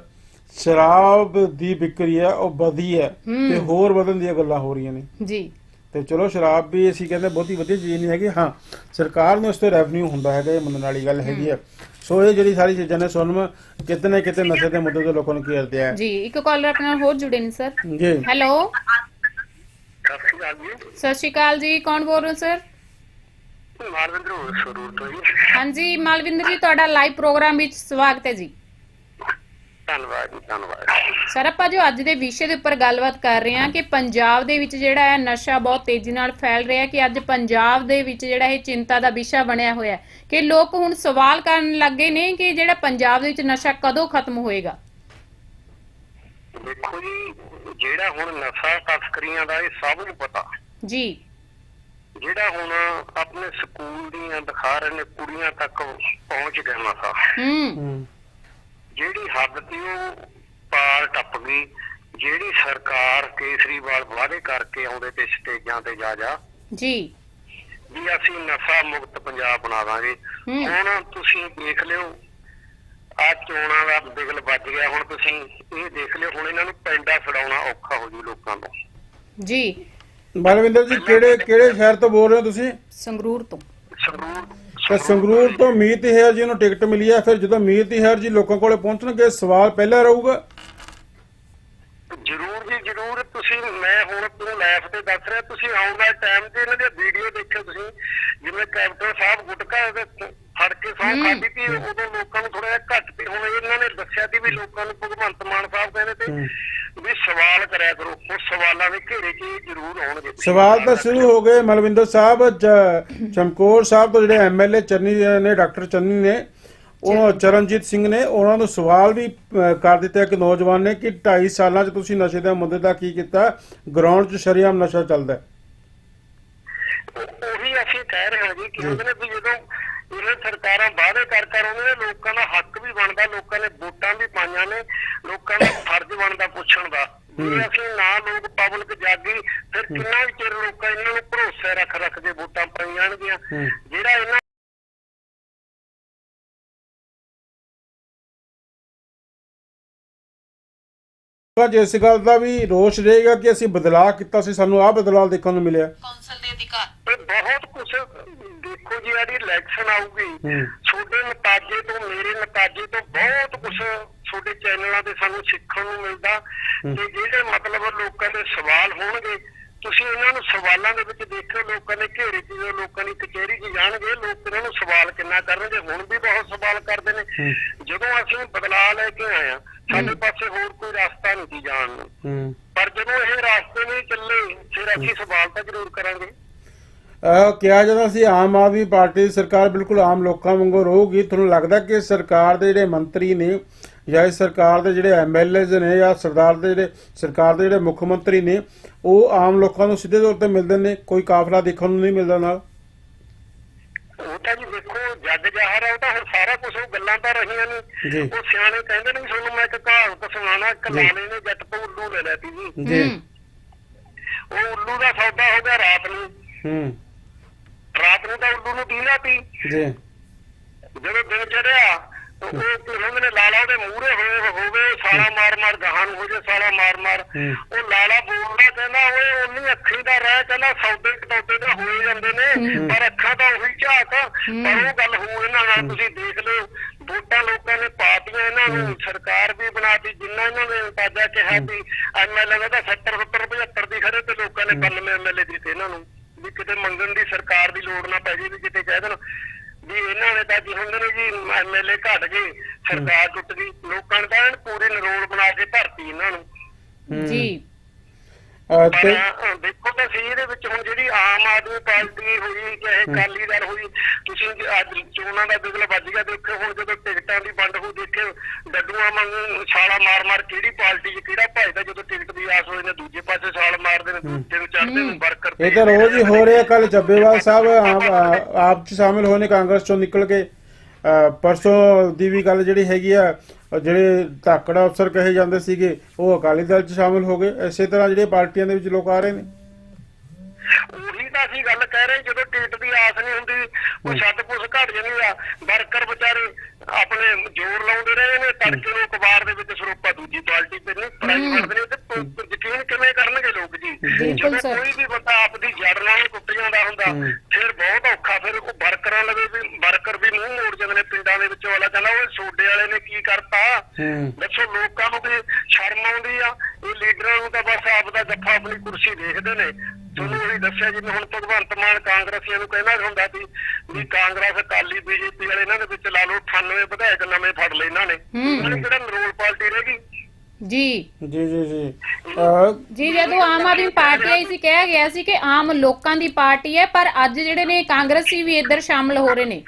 ਸ਼ਰਾਬ ਦੀ ਵਿਕਰੀ ਹੈ ਉਹ ਵਧੀ ਹੂੰ। ਤੇ ਹੋਰ ਵਧਣ ਦੀਆਂ ਗੱਲਾਂ ਹੋ ਰਹੀਆਂ ਨੇ। ਜੀ। ਤੇ ਚਲੋ ਸ਼ਰਾਬ ਵੀ ਅਸੀਂ ਕਹਿੰਦੇ ਬਹੁਤੀ ਵਧੀਆ ਚੀਜ਼ ਨਹੀਂ ਹੈਗੀ। ਹਾਂ ਸਰਕਾਰ ਨੂੰ ਇਸ ਤੋਂ ਰੈਵਨਿਊ ਹੁੰਦਾ ਹੈਗਾ ਇਹ ਮੰਨਣ ਵਾਲੀ ਗੱਲ ਹੈਗੀ ਹੈ ਸੋ ਇਹ ਜਿਹੜੀ ਸਾਰੀ ਚੀਜ਼ਾਂ ਨੇ ਸੁਣਮ ਕਿਤੇ ਨਾ ਕਿਤੇ ਨਸ਼ੇ ਦੇ ਮੁੱਦੇ ਤੇ ਲੋਕਾਂ ਨੂੰ ਘੇਰਦੇ ਆ। ਜੀ ਇੱਕ ਕਾਲਰ ਆਪਣੇ ਨਾਲ ਹੋਰ ਜੁੜੇ ਨੇ ਸਰ। ਜੀ। ਹੈਲੋ ਸਤਿ ਸ਼੍ਰੀ ਅਕਾਲ ਜੀ ਕੌਣ ਬੋਲ ਰਹੇ ਹੋ ਸਰ? ਮਾਰਵਿੰਦਰ ਹੋਰ ਸਰੂਰ ਤੋਂ ਜੀ। ਹਾਂਜੀ ਮਾਲਵਿੰਦਰ ਜੀ ਤੁਹਾਡਾ ਲਾਈਵ ਪ੍ਰੋਗਰਾਮ ਵਿੱਚ ਸਵਾਗਤ ਹੈ ਜੀ। ਧੰਨਵਾਦ ਜੀ ਧੰਨਵਾਦ। ਸਰ ਆਪਾਂ ਜੋ ਅੱਜ ਦੇ ਵਿਸ਼ੇ ਦੇ ਉੱਪਰ ਗੱਲਬਾਤ ਕਰ ਰਹੇ ਹਾਂ ਕਿ ਪੰਜਾਬ ਦੇ ਵਿੱਚ ਜਿਹੜਾ ਹੈ ਨਸ਼ਾ ਬਹੁਤ ਤੇਜ਼ੀ ਨਾਲ ਫੈਲ ਰਿਹਾ ਹੈ ਕਿ ਅੱਜ ਪੰਜਾਬ ਦੇ ਵਿੱਚ ਜਿਹੜਾ ਇਹ ਚਿੰਤਾ ਦਾ ਵਿਸ਼ਾ ਬਣਿਆ ਹੋਇਆ ਹੈ ਕਿ ਲੋਕ ਹੁਣ ਸਵਾਲ ਕਰਨ ਲੱਗੇ ਨੇ ਕਿ ਜਿਹੜਾ ਪੰਜਾਬ ਦੇ ਵਿੱਚ ਨਸ਼ਾ ਕਦੋਂ ਖਤਮ ਹੋਏਗਾ? ਦੇਖੋ ਜੀ ਜਿਹੜਾ ਹੁਣ ਨਸ਼ਾ ਤਸਕਰੀਆਂ ਦਾ ਇਹ ਸਭ ਨੂੰ ਪਤਾ। ਜੀ। ਜਿਹੜਾ ਹੁਣ ਆਪਣੇ ਸਕੂਲ ਦੀਆਂ ਦਿਖਾ ਰਹੇ ਨੇ ਕੁੜੀਆਂ ਤੱਕ ਪਹੁੰਚ ਗਿਆ ਨਸ਼ਾ। ਹੂੰ। ਹੂੰ। ਜਿਹੜੀ ਹੱਦ ਤੇ ਉਹ ਪਾਰ ਟੱਪ ਗਈ ਜਿਹੜੀ ਸਰਕਾਰ ਕੇਸਰੀਵਾਲ ਵਾਅਦੇ ਕਰਕੇ ਆਉਂਦੇ ਤੇ ਸਟੇਜਾਂ ਤੇ ਜਾ ਜਾ ਜੀ। ਵੀ ਅਸੀਂ ਨਸ਼ਾ ਮੁਕਤ ਪੰਜਾਬ ਬਣਾ ਦਾਂਗੇ। ਹੁਣ ਤੁਸੀਂ ਦੇਖ ਲਿਓ ਆ ਚੋਣਾਂ ਦਾ ਬਿਗਲ ਵੱਜ ਗਿਆ ਹੁਣ ਤੁਸੀਂ ਇਹ ਦੇਖ ਲਿਓ ਹੁਣ ਇਹਨਾਂ ਨੂੰ ਪੈਂਡਾ ਫੜਾਉਣਾ ਔਖਾ ਹੋ ਜੂ ਲੋਕਾਂ ਤੋਂ। ਜੀ। ਬਲਵਿੰਦਰ ਜੀ ਕਿਹੜੇ ਕਿਹੜੇ ਸ਼ਹਿਰ ਤੋਂ ਬੋਲ ਰਹੇ ਹੋ ਤੁਸੀਂ? ਸੰਗਰੂਰ ਤੋਂ। ਸੰਗਰੂਰ ਤਾਂ ਸੰਗਰੂਰ ਤੋਂ ਮੀਤ ਹੈਰ ਜੀ ਨੂੰ ਟਿਕਟ ਮਿਲੀ ਹੈ। ਫਿਰ ਜਦੋਂ ਮੀਤ ਹੈਰ ਜੀ ਲੋਕਾਂ ਕੋਲੇ ਪਹੁੰਚਣਗੇ ਸਵਾਲ ਪਹਿਲਾਂ ਰਹੂਗਾ। ਜਰੂਰ ਜੀ ਜਰੂਰ। ਤੁਸੀਂ ਮੈਂ ਹੁਣ ਤੁਹਾਨੂੰ ਲਾਈਫ ਤੇ ਦੱਸ ਰਿਹਾ। ਤੁਸੀਂ ਆਉਣ ਵਾਲੇ ਟਾਈਮ ਤੇ ਇਹਨਾਂ ਦੀ ਵੀਡੀਓ ਦੇਖਿਓ ਤੁਸੀਂ। ਜਿਵੇਂ ਕੈਪਟਨ ਸਾਹਿਬ ਗੁਟਕਾ ਦੇ ਫੜ ਕੇ ਸੌਂ। ਖਾਦੀ ਤੀ ਉਦੋਂ ਲੋਕਾਂ ਨੂੰ ਥੋੜਾ ਜਿਹਾ ਘੱਟ ਤੇ ਹੁਣ ਇਹਨਾਂ ਨੇ ਦੱਸਿਆ ਸੀ ਵੀ ਲੋਕਾਂ ਨੂੰ ਭਗਵੰਤ ਮਾਨ ਸਾਹਿਬ ਕਹਿੰਦੇ ਤੇ ਸਵਾਲ ਕਰਿਆ ਕਰੋ। ਹੁਣ ਸਵਾਲਾਂ ਦੇ ਘੇਰੇ 'ਚ ਜ਼ਰੂਰ ਆਉਣਗੇ ਸਵਾਲ ਤਾਂ ਸ਼ੁਰੂ ਹੋ ਗਏ ਮਲਵਿੰਦਰ ਸਾਹਿਬ ਚਮਕੌਰ ਸਾਹਿਬ ਤੋਂ ਜਿਹੜੇ ਐਮਐਲਏ ਚੰਨੀ ਨੇ ਡਾਕਟਰ ਚੰਨੀ ਨੇ ਉਹ ਚਰਨਜੀਤ ਸਿੰਘ ਨੇ ਉਹਨਾਂ ਨੂੰ ਸਵਾਲ ਵੀ ਕਰ ਦਿੱਤਾ ਇੱਕ ਨੌਜਵਾਨ ਨੇ ਕਿ 2.5 ਸਾਲਾਂ 'ਚ ਤੁਸੀਂ ਨਸ਼ੇ ਦੇ ਮੁੱਦੇ ਦਾ ਕੀ ਕੀਤਾ? ਗਰਾਊਂਡ 'ਚ ਸ਼ਰੇਆਮ ਨਸ਼ਾ ਚੱਲਦਾ। ਉਹ- ਉਹੀ ਅਸੀਂ ਕਹਿ ਰਹੇ ਹਾਂ ਜੀ ਕਿ ਉਹਦੇ ਨੇ ਵੀ ਜਦੋਂ ਇਹਨਾਂ ਸਰਕਾਰਾਂ ਵਾਅਦੇ ਕਰ ਕਰ ਉਹਨਾਂ ਨੇ ਲੋਕਾਂ ਦਾ ਹੱਕ ਵੀ ਬਣਦਾ ਲੋਕਾਂ ਨੇ ਵੋਟਾਂ ਵੀ ਪਾਈਆਂ ਨੇ ਲੋਕਾਂ ਦਾ ਫਰਜ਼ ਬਣਦਾ ਪੁੱਛਣ ਦਾ। ਜੇ ਅਸੀਂ ਨਾ ਲੋਕ ਪਬਲਿਕ ਜਾਗੀ ਫਿਰ ਕਿੰਨਾ ਵੀ ਚਿਰ ਲੋਕਾਂ ਇਹਨਾਂ ਨੂੰ ਭਰੋਸੇ ਰੱਖ ਰੱਖ ਕੇ ਵੋਟਾਂ ਪਾਈ ਜਾਣਗੀਆਂ। ਜਿਹੜਾ ਇਹਨਾਂ ਤਾਂ ਜੇ ਇਸ ਗੱਲ ਦਾ ਵੀ ਰੋਸ਼ ਰਹੇਗਾ ਕਿ ਅਸੀਂ ਬਦਲਾਅ ਕੀਤਾ ਸੀ ਸਾਨੂੰ ਆਹ ਬਦਲਾਅ ਦੇਖਣ ਨੂੰ ਮਿਲਿਆ। ਕੌਂਸਲ ਦੇ ਅਧਿਕਾਰ। ਬਹੁਤ ਕੁਝ ਦੇਖੋ ਜੀ ਜਿਹੜੀ ਇਲੈਕਸ਼ਨ ਆਊਗੀ। ਤੁਹਾਡੇ ਨਤਾਜੇ ਤੋਂ ਮੇਰੇ ਨਤਾਜੇ ਤੋਂ ਬਹੁਤ ਕੁਝ ਤੁਹਾਡੇ ਚੈਨਲਾਂ ਤੇ ਸਾਨੂੰ ਸਿੱਖਣ ਨੂੰ ਮਿਲਦਾ। ਤੇ ਜਿਹੜੇ ਮਤਲਬ ਲੋਕਾਂ ਦੇ ਸਵਾਲ ਹੋਣਗੇ। ਤੁਸੀਂ ਇਹਨਾਂ ਨੂੰ ਸਵਾਲਾਂ ਦੇ ਵਿੱਚ ਦੇਖਿਓ ਲੋਕਾਂ ਦੇ ਘੇਰੇ 'ਚ ਜਦੋਂ ਲੋਕਾਂ ਦੀ ਕਚਹਿਰੀ 'ਚ ਜਾਣਗੇ ਲੋਕ ਇਹਨਾਂ ਨੂੰ ਸਵਾਲ ਕਿੰਨਾ ਕਰਨਗੇ। ਹੁਣ ਵੀ ਬਹੁਤ ਸਵਾਲ ਕਰਦੇ ਨੇ। ਜਦੋਂ ਅਸੀਂ ਬਦਲਾਅ ਲੈ ਕੇ ਆਏ ਆ ਸਾਡੇ ਪਾਸੇ ਹੋਰ ਕੋਈ ਰਸਤਾ ਨਹੀਂ ਸੀ ਜਾਣ ਨੂੰ। ਪਰ ਜਦੋਂ ਇਹ ਰਾਸਤੇ ਨਹੀਂ ਚੱਲੇ ਫਿਰ ਅਸੀਂ ਸਵਾਲ ਤਾਂ ਜ਼ਰੂਰ ਕਰਾਂਗੇ। ਕਿਹਾ ਜਾਂਦਾ ਸੀ ਆਮ ਆਦਮੀ ਪਾਰਟੀ ਦੀ ਸਰਕਾਰ ਬਿਲਕੁਲ ਆਮ ਲੋਕਾਂ ਵਾਂਗੂ ਰਹੂਗੀ। ਤੁਹਾਨੂੰ ਲੱਗਦਾ ਕਿ ਸਰਕਾਰ ਦੇ ਜਿਹੜੇ ਮੰਤਰੀ ਨੇ ਜਾਂ ਇਸ ਸਰਕਾਰ ਦੇ ਜਿਹੜੇ ਐਮਐਲਏਜ਼ ਨੇ ਜਾਂ ਸਰਦਾਰ ਦੇ ਜਿਹੜੇ ਸਰਕਾਰ ਦੇ ਜਿਹੜੇ ਮੁੱਖ ਮੰਤਰੀ ਨੇ ਉਹ ਆਮ ਲੋਕਾਂ ਨੂੰ ਸਿੱਧੇ ਤੌਰ ਤੇ ਮਿਲਦੇ ਨੇ ਕੋਈ ਕਾਫਲਾ ਦੇਖਣ ਨੂੰ ਨਹੀਂ ਮਿਲਦਾ ਨਾਲ? ਉਹ ਤਾਂ ਜੀ ਦੇਖੋ ਜੱਗ ਜਾਹਰ ਹੈ ਉਹ ਤਾਂ ਹੁਣ ਸਾਰਾ ਕੁਝ ਉਹ ਗੱਲਾਂ ਤਾਂ ਰਹੀਆਂ ਨੇ। ਜੀ। ਉਹ ਸਿਆਣੇ ਕਹਿੰਦੇ ਨੇ ਤੁਹਾਨੂੰ ਮੈਂ ਇੱਕ ਕਹਾਵਤ ਸੁਣਾਣਾ ਕਲਾਣੇ ਨੇ ਜੱਟ ਤੋਂ ਉੱਲੂ ਲੈ ਲੈਤੀ ਜੀ। ਜੀ। ਹੂੰ ਉਹ ਉੱਲੂ ਦਾ ਸੌਦਾ ਹੋ ਗਿਆ ਰਾਤ ਨੂੰ। ਹੂੰ। ਰਾਤ ਨੂੰ ਤਾਂ ਉੱਲੂ ਨੂੰ ਦੀਨਾ ਤੀ ਜੀ। ਜਦੋਂ ਦਿਨ ਚੜਿਆ ਤਾਂ ਉਹ ਕਿਹਨਾਂ ਨੇ ਲਾਲਾ ਉਹਦੇ ਮੂਹਰੇ ਹੋਏ ਹੋਵੇ ਸਾਲਾ ਮਾਰ ਮਾਰ ਗਾਹਾਂ ਨੂੰ ਹੋ ਜੇ ਸਾਲਾ ਮਾਰ ਮਾਰ। ਹੂੰ। ਉਹ ਲਾਲਾ ਬੋਲਦਾ ਕਹਿੰਦਾ ਓਏ ਉਨੀ ਅੱਖੀ ਦਾ ਰਹਿ ਕਹਿੰਦਾ ਸੌਦੇ ਕਟੌਦੇ ਤਾਂ ਹੋਏ ਜਾਂਦੇ ਨੇ ਪਰ ਅੱਖਾਂ ਤਾਂ ਉਹੀ ਝਾਕ। ਪਰ ਉਹ ਗੱਲ ਹੋ ਇਹਨਾਂ ਨਾਲ ਤੁਸੀਂ ਦੇਖ ਲਿਓ ਵੋਟਾਂ ਲੋਕਾਂ ਨੇ ਪਾਤੀਆਂ ਇਹਨਾਂ ਨੂੰ ਸਰਕਾਰ ਵੀ ਬਣਾਤੀ ਜਿੰਨਾ ਇਹਨਾਂ ਨੇ ਅੰਦਾਜ਼ਾ ਕਿਹਾ ਵੀ ਐਮਐਲਏ ਦਾ 70 70 75 ਦੀ ਖੜੇ ਤੇ ਲੋਕਾਂ ਨੇ 92 ਐਮਐਲਏ ਦਿੱਤੇ ਇਹਨਾਂ ਨੂੰ। ਵੀ ਕਿਤੇ ਮੰਗਣ ਦੀ ਸਰਕਾਰ ਦੀ ਲੋੜ ਨਾ ਪੈ ਜੇ ਵੀ ਕਿਤੇ ਕਹਿ ਦੇਣ। ਵੀ ਇਹਨਾਂ ਨੇ ਤਾਂ ਜੀ ਹੁੰਦੇ ਨੇ ਜੀ ਐਮਐਲਏ ਘਟ ਗਏ, ਸਰਕਾਰ ਟੁੱਟ ਗਈ। ਲੋਕਾਂ ਨੇ ਤਾਂ ਪੂਰੇ ਨਰੋਲ ਬਣਾ ਕੇ ਭਰਤੀ ਇਹਨਾਂ ਨੂੰ। ਜੀ। ਤੇ ਦੇਖੋ ਤਾਂ ਸੀ ਇਹਦੇ ਵਿੱਚ ਹੁਣ ਜਿਹੜੀ ਆਮ ਆਦਮੀ ਪਾਰਟੀ ਹੋਈ ਚਾਹੇ ਅਕਾਲੀ ਦਲ ਹੋਈ ਤੁਸੀਂ ਜੇ ਅੱਜ ਚੋਣਾਂ ਦਾ ਬਿਗਲ ਵੱਜ ਗਿਆ ਦੇਖੋ ਹੁਣ ਜਦੋਂ ਟਿਕਟਾਂ ਦੀ ਵੰਡ ਹੋ ਦੇਖੇ ਡੱਡੂਆਂ ਵਾਂਗੂ ਛਾਲਾ ਮਾਰ ਮਾਰ ਕਿਹੜੀ ਪਾਰਟੀ 'ਚ ਕਿਹੜਾ ਭਜਦਾ ਜਦੋਂ ਟਿਕਟ ਦੀ ਆਸ ਹੋਈ ਨੇ ਦੂਜੇ ਪਾਸੇ ਛਾਲ ਮਾਰਦੇ ਨੇ ਦੂਜੇ ਨੂੰ ਚੜਦੇ ਨੇ ਵਰਕਰ ਇਹ ਤਾਂ ਰੋਜ਼ ਹੀ ਹੋ ਰਿਹਾ ਕੱਲ ਚੱਬੇਵਾਲ ਸਾਹਿਬ ਆਪ ਚ ਸ਼ਾਮਿਲ ਹੋਏ ਨੇ ਕਾਂਗਰਸ ਚੋਂ ਨਿਕਲ ਕੇ। ਪਰਸੋਂ ਦੀ ਵੀ ਗੱਲ ਜਿਹੜੀ ਹੈਗੀ ਆ ਜਿਹੜੇ ਧਾਕੜਾ ਅਫਸਰ ਕਹੇ ਜਾਂਦੇ ਸੀਗੇ ਉਹ ਅਕਾਲੀ ਦਲ ਚ ਸ਼ਾਮਿਲ ਹੋ ਗਏ। ਇਸੇ ਤਰ੍ਹਾਂ ਜਿਹੜੇ ਪਾਰਟੀਆਂ ਦੇ ਵਿੱਚ ਲੋਕ ਆ ਰਹੇ ਨੇ। ਉਹੀ ਤਾਂ ਅਸੀਂ ਗੱਲ ਕਹਿ ਰਹੇ ਜਦੋਂ ਟਿਕਟ ਦੀ ਆਸ ਨਹੀਂ ਹੁੰਦੀ ਉਹ ਛੱਡ ਪੁੱਛ ਘਟ ਜਾਂਦੀ ਆ ਵਰਕਰ ਵਿਚਾਰੇ ਆਪਣੇ ਜ਼ੋਰ ਲਾਉਂਦੇ ਰਹੇ ਨੇ ਤੜਕੇ ਨੂੰ ਅਖਬਾਰ ਦੇ ਵਿੱਚ ਸਰੂਪਾ ਦੂਜੀ ਪਾਰਟੀ ਤੇ ਨਹੀਂ ਪ੍ਰਾਈਵੇਟ ਨੇ ਤੇ ਯਕੀਨ ਕਿਵੇਂ ਕਰਨਗੇ ਲੋਕ ਜੀ? ਜਦੋਂ। ਕੋਈ ਵੀ ਬੰਦਾ ਆਪਦੀ ਜੜ ਨਾਲ ਟੁੱਟ ਜਾਂਦਾ ਹੁੰਦਾ ਫਿਰ ਬਹੁਤ ਔਖਾ ਫਿਰ ਉਹ ਵਰਕਰਾਂ ਲਵੇ ਵੀ ਵਰਕਰ ਵੀ ਮੂੰਹ ਮੋੜ ਜਾਂਦੇ ਨੇ ਪਿੰਡਾਂ ਦੇ ਵਿੱਚੋਂ ਵਾਲਾ ਕਹਿੰਦਾ ਉਹ ਸੋਡੇ ਵਾਲੇ ਨੇ ਕੀ ਕਰਤਾ? ਦੱਸੋ ਲੋਕਾਂ ਨੂੰ ਵੀ ਸ਼ਰਮ ਆਉਂਦੀ ਆ ਇਹ ਲੀਡਰਾਂ ਨੂੰ ਤਾਂ ਬਸ ਆਪ ਦਾ ਜੱਫਾ ਆਪਣੀ ਕੁਰਸੀ ਦੇਖਦੇ ਨੇ ਤੁਹਾਨੂੰ ਉਹੀ ਦੱਸਿਆ ਜਿਵੇਂ ਹੁਣ ਭਗਵੰਤ ਮਾਨ ਕਾਂਗਰਸੀਆਂ ਨੂੰ ਕਹਿੰਦਾ ਹੁੰਦਾ ਸੀ ਵੀ ਕਾਂਗਰਸ ਅਕਾਲੀ ਬੀਜੇਪੀ ਵਾਲੇ ਇਹਨਾਂ ਦੇ ਵਿੱਚ ਲਾ ਲਓ 98 ਵਿਧਾਇਕ ਨਵੇਂ ਫੜ ਲਏ ਇਹਨਾਂ ਨੇ। ਇਹਨਾਂ ਨੇ ਕਿਹੜਾ ਨਰੋਲ ਪਾਰਟੀ ਰਹਿ ਗਈ। ਜੀ। ਜੀ ਜੀ ਜੀ। ਜੀ ਜਦੋਂ ਆਮ ਆਦਮੀ ਪਾਰਟੀ ਆਈ ਸੀ ਕਿਹਾ ਗਿਆ ਸੀ ਕਿ ਆਮ ਲੋਕਾਂ ਦੀ ਪਾਰਟੀ ਹੈ ਪਰ ਅੱਜ ਜਿਹੜੇ ਨੇ ਕਾਂਗਰਸੀ ਵੀ ਇੱਧਰ ਸ਼ਾਮਲ ਹੋ ਰਹੇ ਨੇ।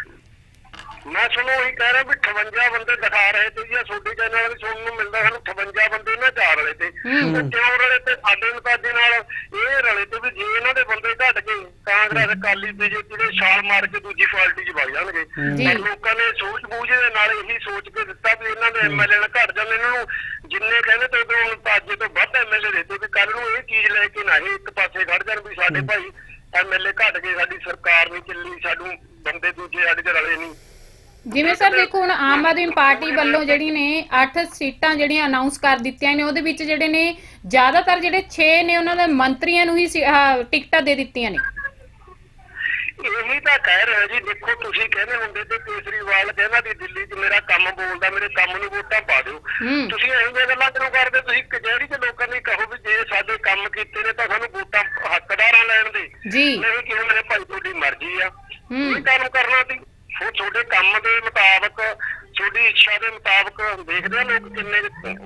ਮੈਂ ਤੁਹਾਨੂੰ ਉਹੀ ਕਹਿ ਰਿਹਾ ਵੀ 58 ਬੰਦੇ ਦਿਖਾ ਰਹੇ ਤੇ ਜੀ ਛੋਟੀ ਚੈਨਲ ਵੀ ਸੁਣਨ ਨੂੰ ਮਿਲਦਾ ਸਾਨੂੰ 58 ਬੰਦੇ ਨਾ ਚਾਰ ਰਲੇ ਤੇ। ਕਿਉਂ ਰਲੇ ਤੇ ਸਾਡੇ ਮੁਤਾਬੇ ਨਾਲ ਇਹ ਰਲੇ ਤੇ ਵੀ ਜੇ ਇਹਨਾਂ ਦੇ ਬੰਦੇ ਘਟ ਗਏ ਕਾਂਗਰਸ ਅਕਾਲੀ ਬੀਜੇਪੀ ਦੇ ਛਾਲ ਮਾਰ ਕੇ ਦੂਜੀ ਪਾਰਟੀ 'ਚ ਵਗ ਜਾਣਗੇ। ਪਰ ਲੋਕਾਂ ਨੇ ਸੂਝ ਬੂਝ ਦੇ ਨਾਲ ਇਹੀ ਸੋਚ ਕੇ ਦਿੱਤਾ ਵੀ ਇਹਨਾਂ ਦੇ ਐਮਐਲਏ ਨਾਲ ਘਟ ਜਾਂਦੇ ਇਹਨਾਂ ਨੂੰ ਜਿੰਨੇ ਕਹਿੰਦੇ ਤੇ ਉਦੋਂ ਹੁਣ ਤਾਂ ਅੱਜੇ ਤੋਂ ਵੱਧ ਐਮਐਲਏ ਦੇ ਦਿੱਤੇ ਵੀ ਕੱਲ ਨੂੰ ਇਹ ਚੀਜ਼ ਲੈ ਕੇ ਨਾ ਇਹ ਇੱਕ ਪਾਸੇ ਖੜ ਜਾਣ ਵੀ ਸਾਡੇ ਭਾਈ ਐਮਐਲਏ ਘਟ ਗਏ ਸਾਡੀ ਸਰਕਾਰ ਨਹੀਂ ਚੱਲੀ ਸਾਨੂੰ ਬੰਦੇ ਦੂਜੇ ਸਾਡੇ ਚ ਰਲੇ ਨਹੀਂ। ਜਿਵੇਂ ਸਰ ਦੇਖੋ ਹੁਣ ਆਮ ਆਦਮੀ ਪਾਰਟੀ ਵੱਲੋਂ ਜਿਹੜੀ ਨੇ 8 ਸੀਟਾਂ ਜਿਹੜੀਆਂ ਅਨਾਉਂਸ ਕਰ ਦਿੱਤੀਆਂ ਨੇ ਉਹਦੇ ਵਿੱਚ ਜਿਹੜੇ ਨੇ ਜ਼ਿਆਦਾਤਰ ਜਿਹੜੇ 6 ਨੇ ਉਹਨਾਂ ਦੇ ਮੰਤਰੀਆਂ ਨੂੰ ਹੀ ਸੀ- ਆਹ, ਟਿਕਟਾਂ ਦੇ ਦਿੱਤੀਆਂ ਨੇ। ਇਹੀ ਤਾਂ ਕਹਿ ਰਿਹਾ ਜੀ ਦੇਖੋ ਤੁਸੀਂ ਕਹਿੰਦੇ ਹੁੰਦੇ ਤੇ ਕੇਜਰੀਵਾਲ ਕਹਿੰਦਾ ਵੀ ਦਿੱਲੀ 'ਚ ਮੇਰਾ ਕੰਮ ਬੋਲਦਾ ਮੇਰੇ ਕੰਮ ਨੂੰ ਵੋਟਾਂ ਪਾ ਦਿਓ। ਹੂੰ। ਤੁਸੀਂ ਇਹੋ ਜਿਹੀਆਂ ਗੱਲਾਂ ਕਿਉਂ ਕਰਦੇ? ਤੁਸੀਂ ਕਚਹਿਰੀ 'ਚ ਲੋਕਾਂ ਨੂੰ ਕਹੋ ਵੀ ਜੇ ਸਾਡੇ ਕੰਮ ਕੀਤੇ ਨੇ ਤਾਂ ਸਾਨੂੰ ਵੋਟਾਂ ਹੱਕਦਾਰਾਂ ਲੈਣ ਦੇ। ਜੀ। ਨਹੀਂ ਕਿ ਮੇਰੇ ਭਾਈ ਤੁਹਾਡੀ ਮਰਜ਼ੀ ਆ। ਹੂੰ। ਇਹ ਕੰਮ ਕਰਨਾ ਸੀ। ਉਹ ਤੁਹਾਡੇ ਕੰਮ ਦੇ ਮੁਤਾਬਕ ਤੁਹਾਡੀ ਇੱਛਾ ਦੇ ਮੁਤਾਬਕ ਦੇਖਦੇ ਆ ਲੋਕ ਕਿੰਨੇ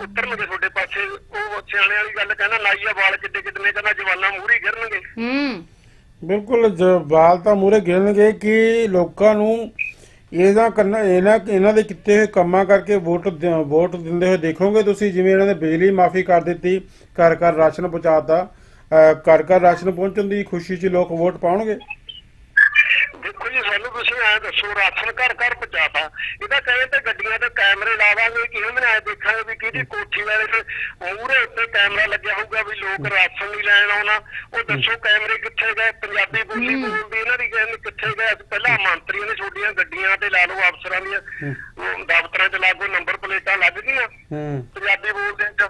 ਉਤਰਨਗੇ ਤੁਹਾਡੇ ਪਾਸੇ। ਉਹ ਸਿਆਣੇ ਵਾਲੀ ਗੱਲ ਕਹਿੰਦਾ ਲਾਈਆ ਵਾਲ ਕਿੱਡੇ ਕਿੱਡੇ ਕਹਿੰਦਾ ਜਵਾਨਾਂ ਮੂਹਰੀ ਗਿਰਨਗੇ। ਹੂੰ। ਬਿਲਕੁਲ ਜਵਾਲ ਤਾਂ ਮੂਰੇ ਗਿਣਨਗੇ ਕਿ ਲੋਕਾਂ ਨੂੰ ਇਹਦਾ ਕਰਨਾ ਇਹਨਾਂ ਇਹਨਾਂ ਦੇ ਕਿਤੇ ਹੋਏ ਕੰਮਾਂ ਕਰਕੇ ਵੋਟ ਵੋਟ ਦਿੰਦੇ ਹੋਏ ਦੇਖੋਗੇ ਤੁਸੀਂ ਜਿਵੇਂ ਇਹਨਾਂ ਨੇ ਬਿਜਲੀ ਮਾਫੀ ਕਰ ਦਿੱਤੀ ਘਰ ਘਰ ਰਾਸ਼ਨ ਪਹੁੰਚਾਤਾ ਘਰ ਘਰ ਰਾਸ਼ਨ ਪਹੁੰਚਣ ਦੀ ਖੁਸ਼ੀ 'ਚ ਲੋਕ ਵੋਟ ਪਾਉਣਗੇ। ਦੱਸੋ ਰਾਸ਼ਨ ਘਰ ਘਰ ਪਹੁੰਚਾਤਾ। ਇਹਦਾ ਕਹੇ ਤੇ ਗੱਡੀਆਂ ਤੇ ਕੈਮਰੇ ਲਾਵਾਂਗੇ ਕਿਵੇਂ ਬਣਾਏ ਦੇਖਾਂਗੇ ਵੀ ਕਿਹਦੀ ਕੋਠੀ ਵਾਲੇ ਤੇ ਮੂਹਰੇ ਉੱਤੇ ਕੈਮਰਾ ਲੱਗਿਆ ਹੋਊਗਾ ਵੀ ਲੋਕ ਰਾਸ਼ਨ ਨਹੀਂ ਲੈਣ ਆਉਣਾ। ਉਹ ਦੱਸੋ ਕੈਮਰੇ ਕਿੱਥੇ ਗਏ? ਪੰਜਾਬੀ ਬੋਲੀ ਬੋਲਦੀ ਇਹਨਾਂ ਦੀ ਕਹਿੰਦੇ ਕਿੱਥੇ ਗਏ? ਅਸੀਂ ਪਹਿਲਾਂ ਮੰਤਰੀਆਂ ਨੇ ਛੋਟੀਆਂ ਗੱਡੀਆਂ ਤੇ ਲਾ ਲਓ ਅਫਸਰਾਂ ਦੀਆਂ। ਦਫ਼ਤਰਾਂ 'ਚ ਲਾਗੋ ਨੰਬਰ ਪਲੇਟਾਂ ਲੱਗ ਗਈਆਂ। ਪੰਜਾਬੀ ਬੋਲਦੇ ਚ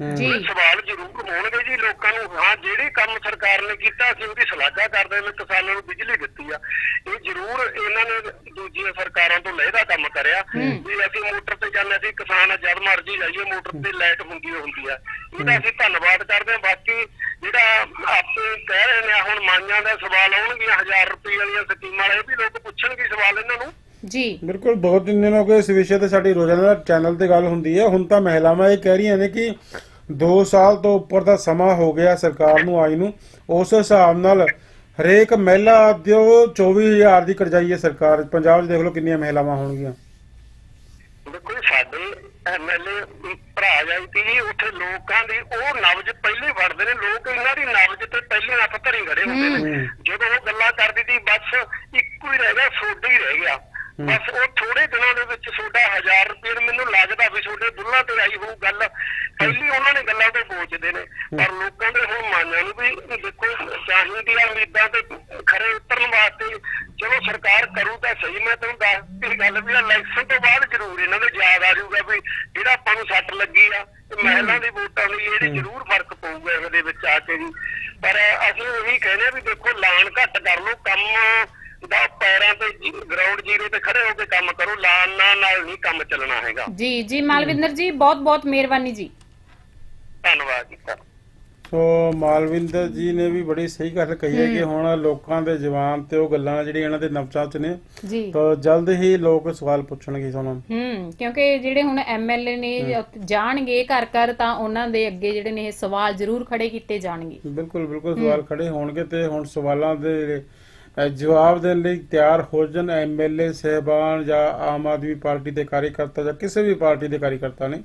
ਜੀ। ਸਵਾਲ ਜ਼ਰੂਰ ਹੋਣਗੇ ਜੀ ਲੋਕਾਂ ਨੂੰ। ਹਾਂ ਜਿਹੜੇ ਕੰਮ ਸਰਕਾਰ ਨੇ ਕੀਤਾ ਅਸੀਂ ਉਹਦੀ ਸ਼ਲਾਘਾ ਕਰਦੇ ਹਾਂ ਕਿਸਾਨਾਂ ਨੂੰ ਬਿਜਲੀ ਦਿੱਤੀ ਆ। ਇਹ ਜ਼ਰੂਰ ਇਹਨਾਂ ਨੇ ਦੂਜੀਆਂ ਸਰਕਾਰਾਂ ਤੋਂ ਲਹਿਦਾ ਕੰਮ ਕਰਿਆ ਵੀ ਅਸੀਂ ਮੋਟਰ ਤੇ ਜਾਂਦੇ ਸੀ ਕਿਸਾਨ ਜਦ ਮਰਜ਼ੀ ਜਾਈਏ ਮੋਟਰ ਤੇ ਲਾਈਟ ਹੁੰਦੀ ਹੁੰਦੀ ਆ। ਇਹਦਾ ਅਸੀਂ ਧੰਨਵਾਦ ਕਰਦੇ ਹਾਂ। ਬਾਕੀ ਜਿਹੜਾ ਆਪੇ ਕਹਿ ਰਹੇ ਨੇ ਹੁਣ ਮਾਈਆਂ ਦੇ ਸਵਾਲ ਆਉਣਗੀਆਂ 1000 ਰੁਪਏ ਵਾਲੀਆਂ ਸਕੀਮਾਂ ਵਾਲੇ ਵੀ ਲੋਕ ਪੁੱਛਣਗੇ ਸਵਾਲ ਇਹਨਾਂ ਨੂੰ। ਜੀ। ਬਿਲਕੁਲ ਤਿੰਨ ਦਿਨ ਹੋ ਗਏ ਇਸ ਵਿਸ਼ੇ ਤੇ ਸਾਡੀ ਰੋਜ਼ਾਨਾ ਦਾ ਚੈਨਲ ਤੇ ਗੱਲ ਹੁੰਦੀ ਹੈ। ਹੁਣ ਤਾਂ ਮਹਿਲਾਵਾਂ ਇਹ ਕਹਿ ਰਹੀਆਂ ਨੇ ਕਿ 2 ਸਾਲ ਤੋਂ ਉੱਪਰ ਦਾ ਸਮਾਂ ਹੋ ਗਿਆ ਸਰਕਾਰ ਨੂੰ ਆਈ ਨੂੰ। ਉਸ ਹਿਸਾਬ ਨਾਲ ਹਰੇਕ ਮਹਿਲਾ ਦਿਓ 24000 ਦੀ ਕਰਜਾਈ ਹੈ ਸਰਕਾਰ। ਪੰਜਾਬ 'ਚ ਦੇਖ ਲਓ ਕਿੰਨੀਆਂ ਮਹਿਲਾਵਾਂ ਹੋਣਗੀਆਂ। ਦੇਖੋ ਜੀ, ਸਾਡੇ ਐਮਐਲਏ ਭਰਾ ਜਾਈ ਤੀ ਉੱਥੇ ਲੋਕਾਂ ਦੀ ਉਹ ਨਬਜ ਪਹਿਲੇ ਵੜਦੇ ਨੇ। ਲੋਕ ਇਹਨਾਂ ਦੀ ਨਬਜ ਤੇ ਪਹਿਲੇ ਹੱਥ ਧਰੀ ਖੜੇ ਹੁੰਦੇ ਨੇ। ਜਦੋਂ ਉਹ ਗੱਲਾਂ ਕਰਦੀ ਤੀ ਬਸ ਇੱਕੋ ਹੀ ਰਹਿ ਗਿਆ ਸੋਡਾ ਹੀ ਰਹਿ ਗਿਆ। ਬਸ ਉਹ ਥੋੜੇ ਦਿਨਾਂ ਦੇ ਵਿੱਚ ਸੋਡਾ 1000 ਰੁਪਏ ਮੈਨੂੰ ਲੱਗਦਾ ਵੀ ਤੁਹਾਡੇ ਦੁੱਲਾਂ ਤੇ ਆਈ ਹੋਊ ਗੱਲ। ਪਹਿਲੀ ਉਹਨਾਂ ਨੇ ਗੱਲਾਂ ਤੇ ਪਹੁੰਚਦੇ ਨੇ। ਪਰ ਲੋਕਾਂ ਦੇ ਹੁਣ ਮਾਨਾਂ ਨੂੰ ਵੀ ਦੇਖੋ ਚਾਹੀਦੀ ਆ ਉਮੀਦਾਂ ਤੇ ਖਰੇ ਉਤਰਨ ਵਾਸਤੇ ਚਲੋ ਸਰਕਾਰ ਕਰੂ ਤਾਂ ਸਹੀ ਮੈਂ ਤੁਹਾਨੂੰ ਦੱਸ ਇਹ ਗੱਲ ਵੀ ਇਲੈਕਸ਼ਨ ਤੋਂ ਬਾਅਦ ਜ਼ਰੂਰ ਇਹਨਾਂ ਨੂੰ ਯਾਦ ਆ ਜਾਊਗਾ ਵੀ ਜਿਹੜਾ ਆਪਾਂ ਨੂੰ ਸੱਟ ਲੱਗੀ ਆ ਤੇ ਮਹਿਲਾ ਦੀ ਵੋਟਾਂ ਲਈ ਇਹਦੀ ਜ਼ਰੂਰ ਫ਼ਰਕ ਪਊਗਾ ਇਹਦੇ ਵਿੱਚ ਆ ਕੇ ਜੀ ਪਰ ਅਸੀਂ ਉਹੀ ਕਹਿੰਦੇ ਆ ਵੀ ਦੇਖੋ ਲਾਣ ਘੱਟ ਕਰ ਲਓ ਕੰਮ ਦਾ ਪੈਰਾਂ ਤੇ ਗਰਾਊਂਡ ਜ਼ੀਰੋ ਤੇ ਖੜੇ ਹੋ ਕੇ ਕੰਮ ਕਰੋ ਲਾਣ ਨਾਲ ਨਾਲ ਨਹੀਂ ਕੰਮ ਚੱਲਣਾ ਹੈਗਾ ਜੀ ਜੀ ਮਾਲਵਿੰਦਰ ਜੀ ਬਹੁਤ ਬਹੁਤ ਮਿਹਰਬਾਨੀ ਜੀ। ਧੰਨਵਾਦ ਜੀ ਸਰ। ਸੋ ਮਾਲਵਿੰਦਰ ਜੀ ਨੇ ਵੀ ਬੜੀ ਸਹੀ ਗੱਲ ਕਹੀ ਹੈ ਕਿ ਹੁਣ ਲੋਕਾਂ ਦੇ ਜਵਾਨ ਤੇ ਉਹ ਗੱਲਾਂ ਜਿਹੜੀਆਂ ਇਹਨਾਂ ਦੇ 'ਚ ਨੇ ਜੀ। ਤਾਂ ਜਲਦ ਹੀ ਲੋਕ ਸਵਾਲ ਪੁੱਛਣਗੇ ਤੁਹਾਨੂੰ ਹੂੰ ਕਿਉਂਕਿ ਜਿਹੜੇ ਹੁਣ ਐਮਐਲਏ ਨੇ ਜਾਣਗੇ ਘਰ ਘਰ ਤਾਂ ਉਹਨਾਂ ਦੇ ਅੱਗੇ ਜਿਹੜੇ ਨੇ ਇਹ ਸਵਾਲ ਜ਼ਰੂਰ ਖੜੇ ਕੀਤੇ ਜਾਣਗੇ। ਬਿਲਕੁਲ ਬਿਲਕੁਲ ਸਵਾਲ ਖੜੇ ਹੋਣਗੇ ਤੇ ਹੁਣ ਸਵਾਲਾਂ ਦੇ ਜਵਾਬ ਦੇਣ ਲਈ ਤਿਆਰ ਹੋ ਜਾਣ ਐਮਐਲਏ ਸਹਿਬਾਨ ਜਾਂ ਆਮ ਆਦਮੀ ਪਾਰਟੀ ਦੇ ਕਾਰਜਕਰਤਾ ਜਾਂ ਕਿਸੇ ਵੀ ਪਾਰਟੀ ਦੇ ਕਾਰਜਕਰਤਾ ਨੇ।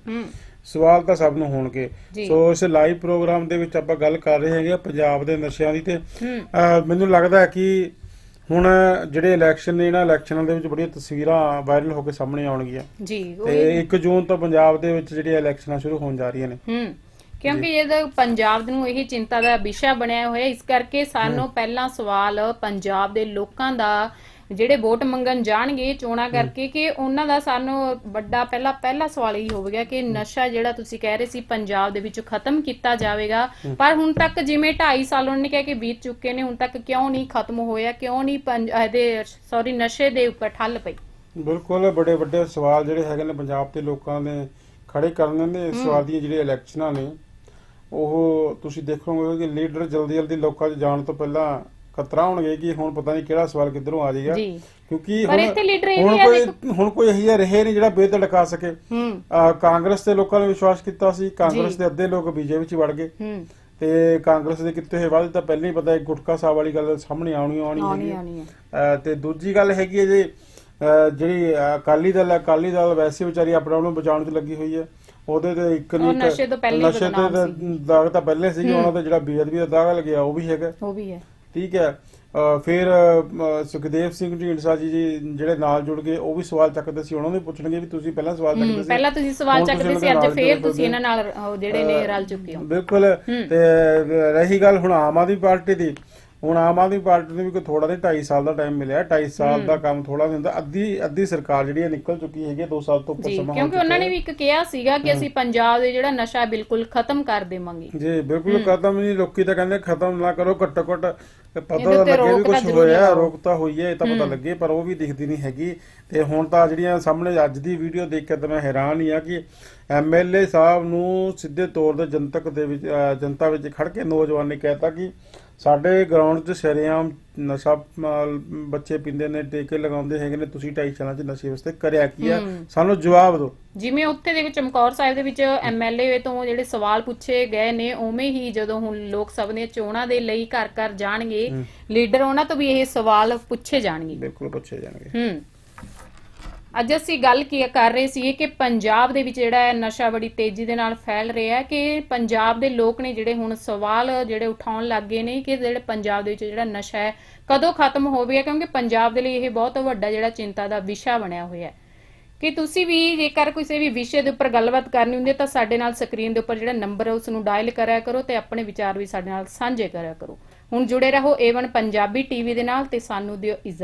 ਸਵਾਲ ਤਾਂ ਸਭ ਨੂੰ ਹੋਣਗੇ। ਸੋ ਇਸ ਲਾਈਵ ਪ੍ਰੋਗਰਾਮ ਦੇ ਵਿੱਚ ਆਪਾਂ ਗੱਲ ਕਰ ਰਹੇ ਹੈਗੇ ਪੰਜਾਬ ਦੇ ਨਸ਼ਿਆਂ ਦੀ ਤੇ ਮੈਨੂੰ ਲੱਗਦਾ ਹੈ ਕਿ ਹੁਣ ਜਿਹੜੇ ਇਲੈਕਸ਼ਨ ਨੇ ਇਹਨਾਂ ਇਲੈਕਸ਼ਨਾਂ ਦੇ ਵਿੱਚ ਬੜੀਆਂ ਤਸਵੀਰਾਂ ਵਾਇਰਲ ਹੋ ਕੇ ਸਾਹਮਣੇ ਆਉਣਗੀਆਂ। ਜੀ ਤੇ ਉਹੀ। 1 ਜੂਨ ਤੋਂ ਪੰਜਾਬ ਦੇ ਵਿੱਚ ਜਿਹੜੀਆਂ ਇਲੈਕਸ਼ਨਾਂ ਸ਼ੁਰੂ ਹੋਣ ਜਾ ਰਹੀਆਂ ਨੇ ਹੂੰ। ਕਿਉਂਕਿ ਇਹਦਾ ਪੰਜਾਬ ਨੂੰ ਇਹ ਚਿੰਤਾ ਦਾ ਵਿਸ਼ਾ ਬਣਿਆ ਹੋਇਆ। ਇਸ ਕਰਕੇ ਸਾਨੂੰ ਪਹਿਲਾ ਸਵਾਲ ਪੰਜਾਬ ਦੇ ਲੋਕਾਂ ਦਾ ਜਿਹੜੇ ਵੋਟ ਮੰਗਣ ਜਾਣਗੇ ਚੋਣਾਂ ਕਰਕੇ ਕਿ ਉਹਨਾਂ ਦਾ ਸਾਨੂੰ ਵੱਡਾ ਪਹਿਲਾ ਪਹਿਲਾ ਸਵਾਲ ਇਹ ਹੋਵੇਗਾ ਕਿ ਨਸ਼ਾ ਜਿਹੜਾ ਤੁਸੀਂ ਕਹਿ ਰਹੇ ਸੀ ਪੰਜਾਬ ਦੇ ਵਿੱਚੋਂ ਖਤਮ ਕੀਤਾ ਜਾਵੇਗਾ। ਪਰ ਹੁਣ ਤੱਕ ਜਿਵੇਂ 2.5 ਸਾਲ ਉਹਨਾਂ ਨੇ ਕਿਹਾ ਕਿ ਬੀਤ ਚੁੱਕੇ ਨੇ ਹੁਣ ਤੱਕ ਕਿਉਂ ਨਹੀਂ ਖਤਮ ਹੋਇਆ ਕਿਉਂ ਨਹੀਂ ਪੰਜ- ਇਹਦੇ ਸੌਰੀ ਨਸ਼ੇ ਦੇ ਉੱਪਰ ਠੱਲ ਪਈ। ਬਿਲਕੁਲ ਬੜੇ ਵੱਡੇ ਸਵਾਲ ਜਿਹੜੇ ਹੈਗੇ ਨੇ ਪੰਜਾਬ ਦੇ ਲੋਕਾਂ ਨੇ ਖੜੇ ਕਰਨੇ ਨੇ। ਇਸ ਵਾਰ ਦੀਆਂ ਜਿਹੜੀਆਂ ਇਲੈਕਸ਼ਨਾਂ ਨੇ ਉਹ ਤੁਸੀਂ ਦੇਖੋਗੇ ਕਿ ਲੀਡਰ ਜਲਦੀ ਜਲਦੀ ਲੋਕਾਂ 'ਚ ਜਾਣ ਤੋਂ ਪਹਿਲਾਂ ਖਤਰਾ ਹੋਣਗੇ ਕਿ ਹੁਣ ਪਤਾ ਨਹੀਂ ਕਿਹੜਾ ਸਵਾਲ ਕਿੱਧਰੋਂ ਆ ਜਾਏਗਾ। ਕਿਉਂਕਿ ਹੁਣ ਕੋਈ ਹੁਣ ਕੋਈ ਇਹੀ ਰਹੇ ਨਹੀਂ ਜਿਹੜਾ ਬੇਦ ਲਗਾ ਸਕੇ। ਕਾਂਗਰਸ ਤੇ ਲੋਕਾਂ ਨੇ ਵਿਸ਼ਵਾਸ ਕੀਤਾ ਸੀ। ਕਾਂਗਰਸ। ਦੇ ਅੱਧੇ ਲੋਕ ਬੀਜੇਪੀ 'ਚ ਵੜ ਗਏ। ਤੇ ਕਾਂਗਰਸ ਦੇ ਕਿਤੇ ਹੋਏ ਵਾਅਦੇ ਤਾਂ ਪਹਿਲਾਂ ਹੀ ਪਤਾ ਹੈ ਗੁਟਕਾ ਸਾਹਿਬ ਵਾਲੀ ਗੱਲ ਸਾਹਮਣੇ ਆਉਣੀ ਆਉਣੀ ਹੈ। ਤੇ ਦੂਜੀ ਗੱਲ ਹੈਗੀ ਹੈ ਜੀ ਜਿਹੜੀ ਅਕਾਲੀ ਦਲ ਅਕਾਲੀ ਦਲ ਵੈਸੇ ਵਿਚਾਰੀ ਆਪਣੇ ਆਪ ਨੂੰ ਬਚਾਉਣ 'ਚ ਲੱਗੀ ਹੋਈ ਹੈ। ਉਹਦੇ ਤੇ ਇੱਕ ਉਹ ਨਹੀਂ ਇੱਕ ਨਸ਼ੇ ਤੋਂ ਪਹਿਲੇ ਹੀ ਨਸ਼ੇ ਤੇ ਬਦਨਾਮ ਤਾਂ ਦਾਗ ਤਾਂ ਪਹਿਲੇ ਸੀ ਉਹਨਾਂ ਤੇ ਜਿਹੜਾ ਬੀਜੇਪੀ ਦਾ ਦਾਗ ਲੱਗਿਆ ਉਹ ਵੀ ਹੈਗਾ। ਉਹ ਵੀ ਹੈ। ਠੀਕ ਹੈ। ਫਿਰ ਸੁਖਦੇਵ ਸਿੰਘ ਢੀਂਡਸਾ ਜੀ ਜੀ ਜਿਹੜੇ ਨਾਲ ਜੁੜ ਗਏ ਉਹ ਵੀ ਸਵਾਲ ਚੱਕਦੇ ਸੀ। ਉਹਨਾਂ ਨੂੰ ਵੀ ਪੁੱਛਣਗੇ ਵੀ ਤੁਸੀਂ ਪਹਿਲਾਂ ਸਵਾਲ ਚੱਕਦੇ ਸੀ। ਪਹਿਲਾਂ ਤੁਸੀਂ ਸਵਾਲ ਹੁਣ ਚੱਕਦੇ ਸੀ ਅੱਜ ਫੇਰ ਤੁਸੀਂ ਇਹਨਾਂ ਨਾਲ ਜਿਹੜੇ ਨੇ ਰਲ ਚੁੱਕੇ ਹੋ। ਬਿਲਕੁਲ। ਤੇ ਰਹੀ ਗੱਲ ਹੁਣ ਆਮ ਆਦਮੀ ਪਾਰਟੀ ਦੀ। ਹੁਣ ਆਮ ਆਦਮੀ ਪਾਰਟੀ ਨੂੰ ਵੀ ਕੋਈ ਥੋੜਾ ਦੇ 2.5 ਸਾਲ ਦਾ ਟਾਈਮ ਮਿਲਿਆ 2.5 ਸਾਲ ਦਾ ਕੰਮ ਥੋੜਾ ਨਹੀਂ ਹੁੰਦਾ ਅੱਧੀ ਅੱਧੀ ਸਰਕਾਰ ਜਿਹੜੀ ਹੈ ਨਿਕਲ ਚੁੱਕੀ ਹੈਗੀ 2 ਸਾਲ ਤੋਂ ਉੱਪਰ ਸਮਾਂ ਕਿਉਂਕਿ ਉਹਨਾਂ। ਨੇ ਵੀ ਇੱਕ ਕਿਹਾ ਸੀਗਾ ਕਿ ਅਸੀਂ ਪੰਜਾਬ ਦੇ ਜਿਹੜਾ ਨਸ਼ਾ ਬਿਲਕੁਲ ਖਤਮ ਕਰ ਦੇਵਾਂਗੇ। ਜੀ ਬਿਲਕੁਲ ਖਤਮ ਨਹੀਂ ਲੋਕੀ ਤਾਂ ਕਹਿੰਦੇ ਖਤਮ ਨਾ ਕਰੋ ਘੱਟੋ ਘੱਟ ਪਤਾ ਤਾਂ ਲੱਗੇ ਵੀ ਕੁਝ ਹੋਇਆ ਲਗਾਓ। ਰੋਕ ਤਾਂ ਹੋਈ ਹੈ ਇਹ ਤਾਂ ਪਤਾ ਲੱਗੇ ਪਰ ਉਹ ਵੀ ਦਿਖਦੀ ਨਹੀਂ ਹੈਗੀ। ਤੇ ਹੁਣ ਤਾਂ ਜਿਹੜੀਆਂ ਸਾਹਮਣੇ ਅੱਜ ਦੀ ਵੀਡੀਓ ਦੇਖ ਕੇ ਤਾਂ ਮੈਂ ਹੈਰਾਨ ਹੀ ਆ ਕਿ ਐਮਐਲਏ ਸਾਹਿਬ ਨੂੰ ਸਿੱਧੇ ਤੌਰ ਤੇ ਜਨਤਕ ਦੇ ਵਿੱਚ ਜਨਤਾ ਵਿੱਚ ਖੜ ਕੇ ਨੌਜਵਾਨ ਨੇ ਕਹਿਤਾ ਕਿ ਸਾਡੇ ਗਰਾਊਂਡ 'ਚ ਸ਼ਰੇਆਮ ਨਸ਼ਾ ਬੱਚੇ ਪੀਂਦੇ ਨੇ ਟੇਕੇ ਲਗਾਉਂਦੇ ਹੈਗੇ ਨੇ ਤੁਸੀਂ ਢਾਈ ਸਾਲਾਂ 'ਚ ਨਸ਼ੇ ਵਾਸਤੇ ਕਰਿਆ ਕੀ ਆ? ਸਾਨੂੰ ਜਵਾਬ ਦਿਓ। ਜਿਵੇਂ ਉੱਥੇ ਦੇ ਵਿੱਚ ਚਮਕੌਰ ਸਾਹਿਬ ਦੇ ਵਿੱਚ ਐਮਐਲਏ ਤੋਂ ਜਿਹੜੇ ਸਵਾਲ ਪੁੱਛੇ ਗਏ ਨੇ ਉਵੇਂ ਹੀ ਜਦੋਂ ਹੁਣ ਲੋਕ ਸਭਾ ਦੀਆਂ ਚੋਣਾਂ ਦੇ ਲਈ ਘਰ ਘਰ ਜਾਣਗੇ ਲੀਡਰ ਉਹਨਾਂ ਤੋਂ ਵੀ ਇਹ ਸਵਾਲ ਪੁੱਛੇ ਜਾਣਗੇ। ਬਿਲਕੁਲ ਪੁੱਛੇ ਜਾਣਗੇ। ਹੂੰ। ਅੱਜ ਅਸੀਂ ਗੱਲ ਕੀ ਕਰ ਰਹੇ ਸੀ ਕਿ ਪੰਜਾਬ ਦੇ ਵਿੱਚ ਜਿਹੜਾ ਹੈ ਨਸ਼ਾ ਬੜੀ ਤੇਜ਼ੀ ਦੇ ਨਾਲ ਫੈਲ ਰਿਹਾ ਹੈ ਕਿ ਪੰਜਾਬ ਦੇ ਲੋਕ ਨੇ ਜਿਹੜੇ ਹੁਣ ਸਵਾਲ ਜਿਹੜੇ ਉਠਾਉਣ ਲੱਗ ਗਏ ਨੇ ਕਿ ਜਿਹੜੇ ਪੰਜਾਬ ਦੇ ਵਿੱਚ ਜਿਹੜਾ ਨਸ਼ਾ ਹੈ ਕਦੋਂ ਖਤਮ ਹੋਵੇਗਾ? ਕਿਉਂਕਿ ਪੰਜਾਬ ਦੇ ਲਈ ਇਹ ਬਹੁਤ ਵੱਡਾ ਜਿਹੜਾ ਚਿੰਤਾ ਦਾ ਵਿਸ਼ਾ ਬਣਿਆ ਹੋਇਆ ਹੈ। ਕਿ ਤੁਸੀਂ ਵੀ ਜੇਕਰ ਕਿਸੇ ਵੀ ਵਿਸ਼ੇ ਦੇ ਉੱਪਰ ਗੱਲਬਾਤ ਕਰਨੀ ਹੁੰਦੀ ਹੈ ਤਾਂ ਸਾਡੇ ਨਾਲ ਸਕਰੀਨ ਦੇ ਉੱਪਰ ਜਿਹੜਾ ਨੰਬਰ ਹੈ ਉਸ ਨੂੰ ਡਾਇਲ ਕਰਿਆ ਕਰੋ ਤੇ ਆਪਣੇ ਵਿਚਾਰ ਵੀ ਸਾਡੇ ਨਾਲ ਸਾਂਝੇ ਕਰਿਆ ਕਰੋ। ਹੁਣ ਜੁੜੇ ਰਹੋ A1 ਪੰਜਾਬੀ ਟੀਵੀ ਦੇ ਨਾਲ ਤੇ ਸਾਨੂੰ ਦਿਓ ਇਜਾਜ਼ਤ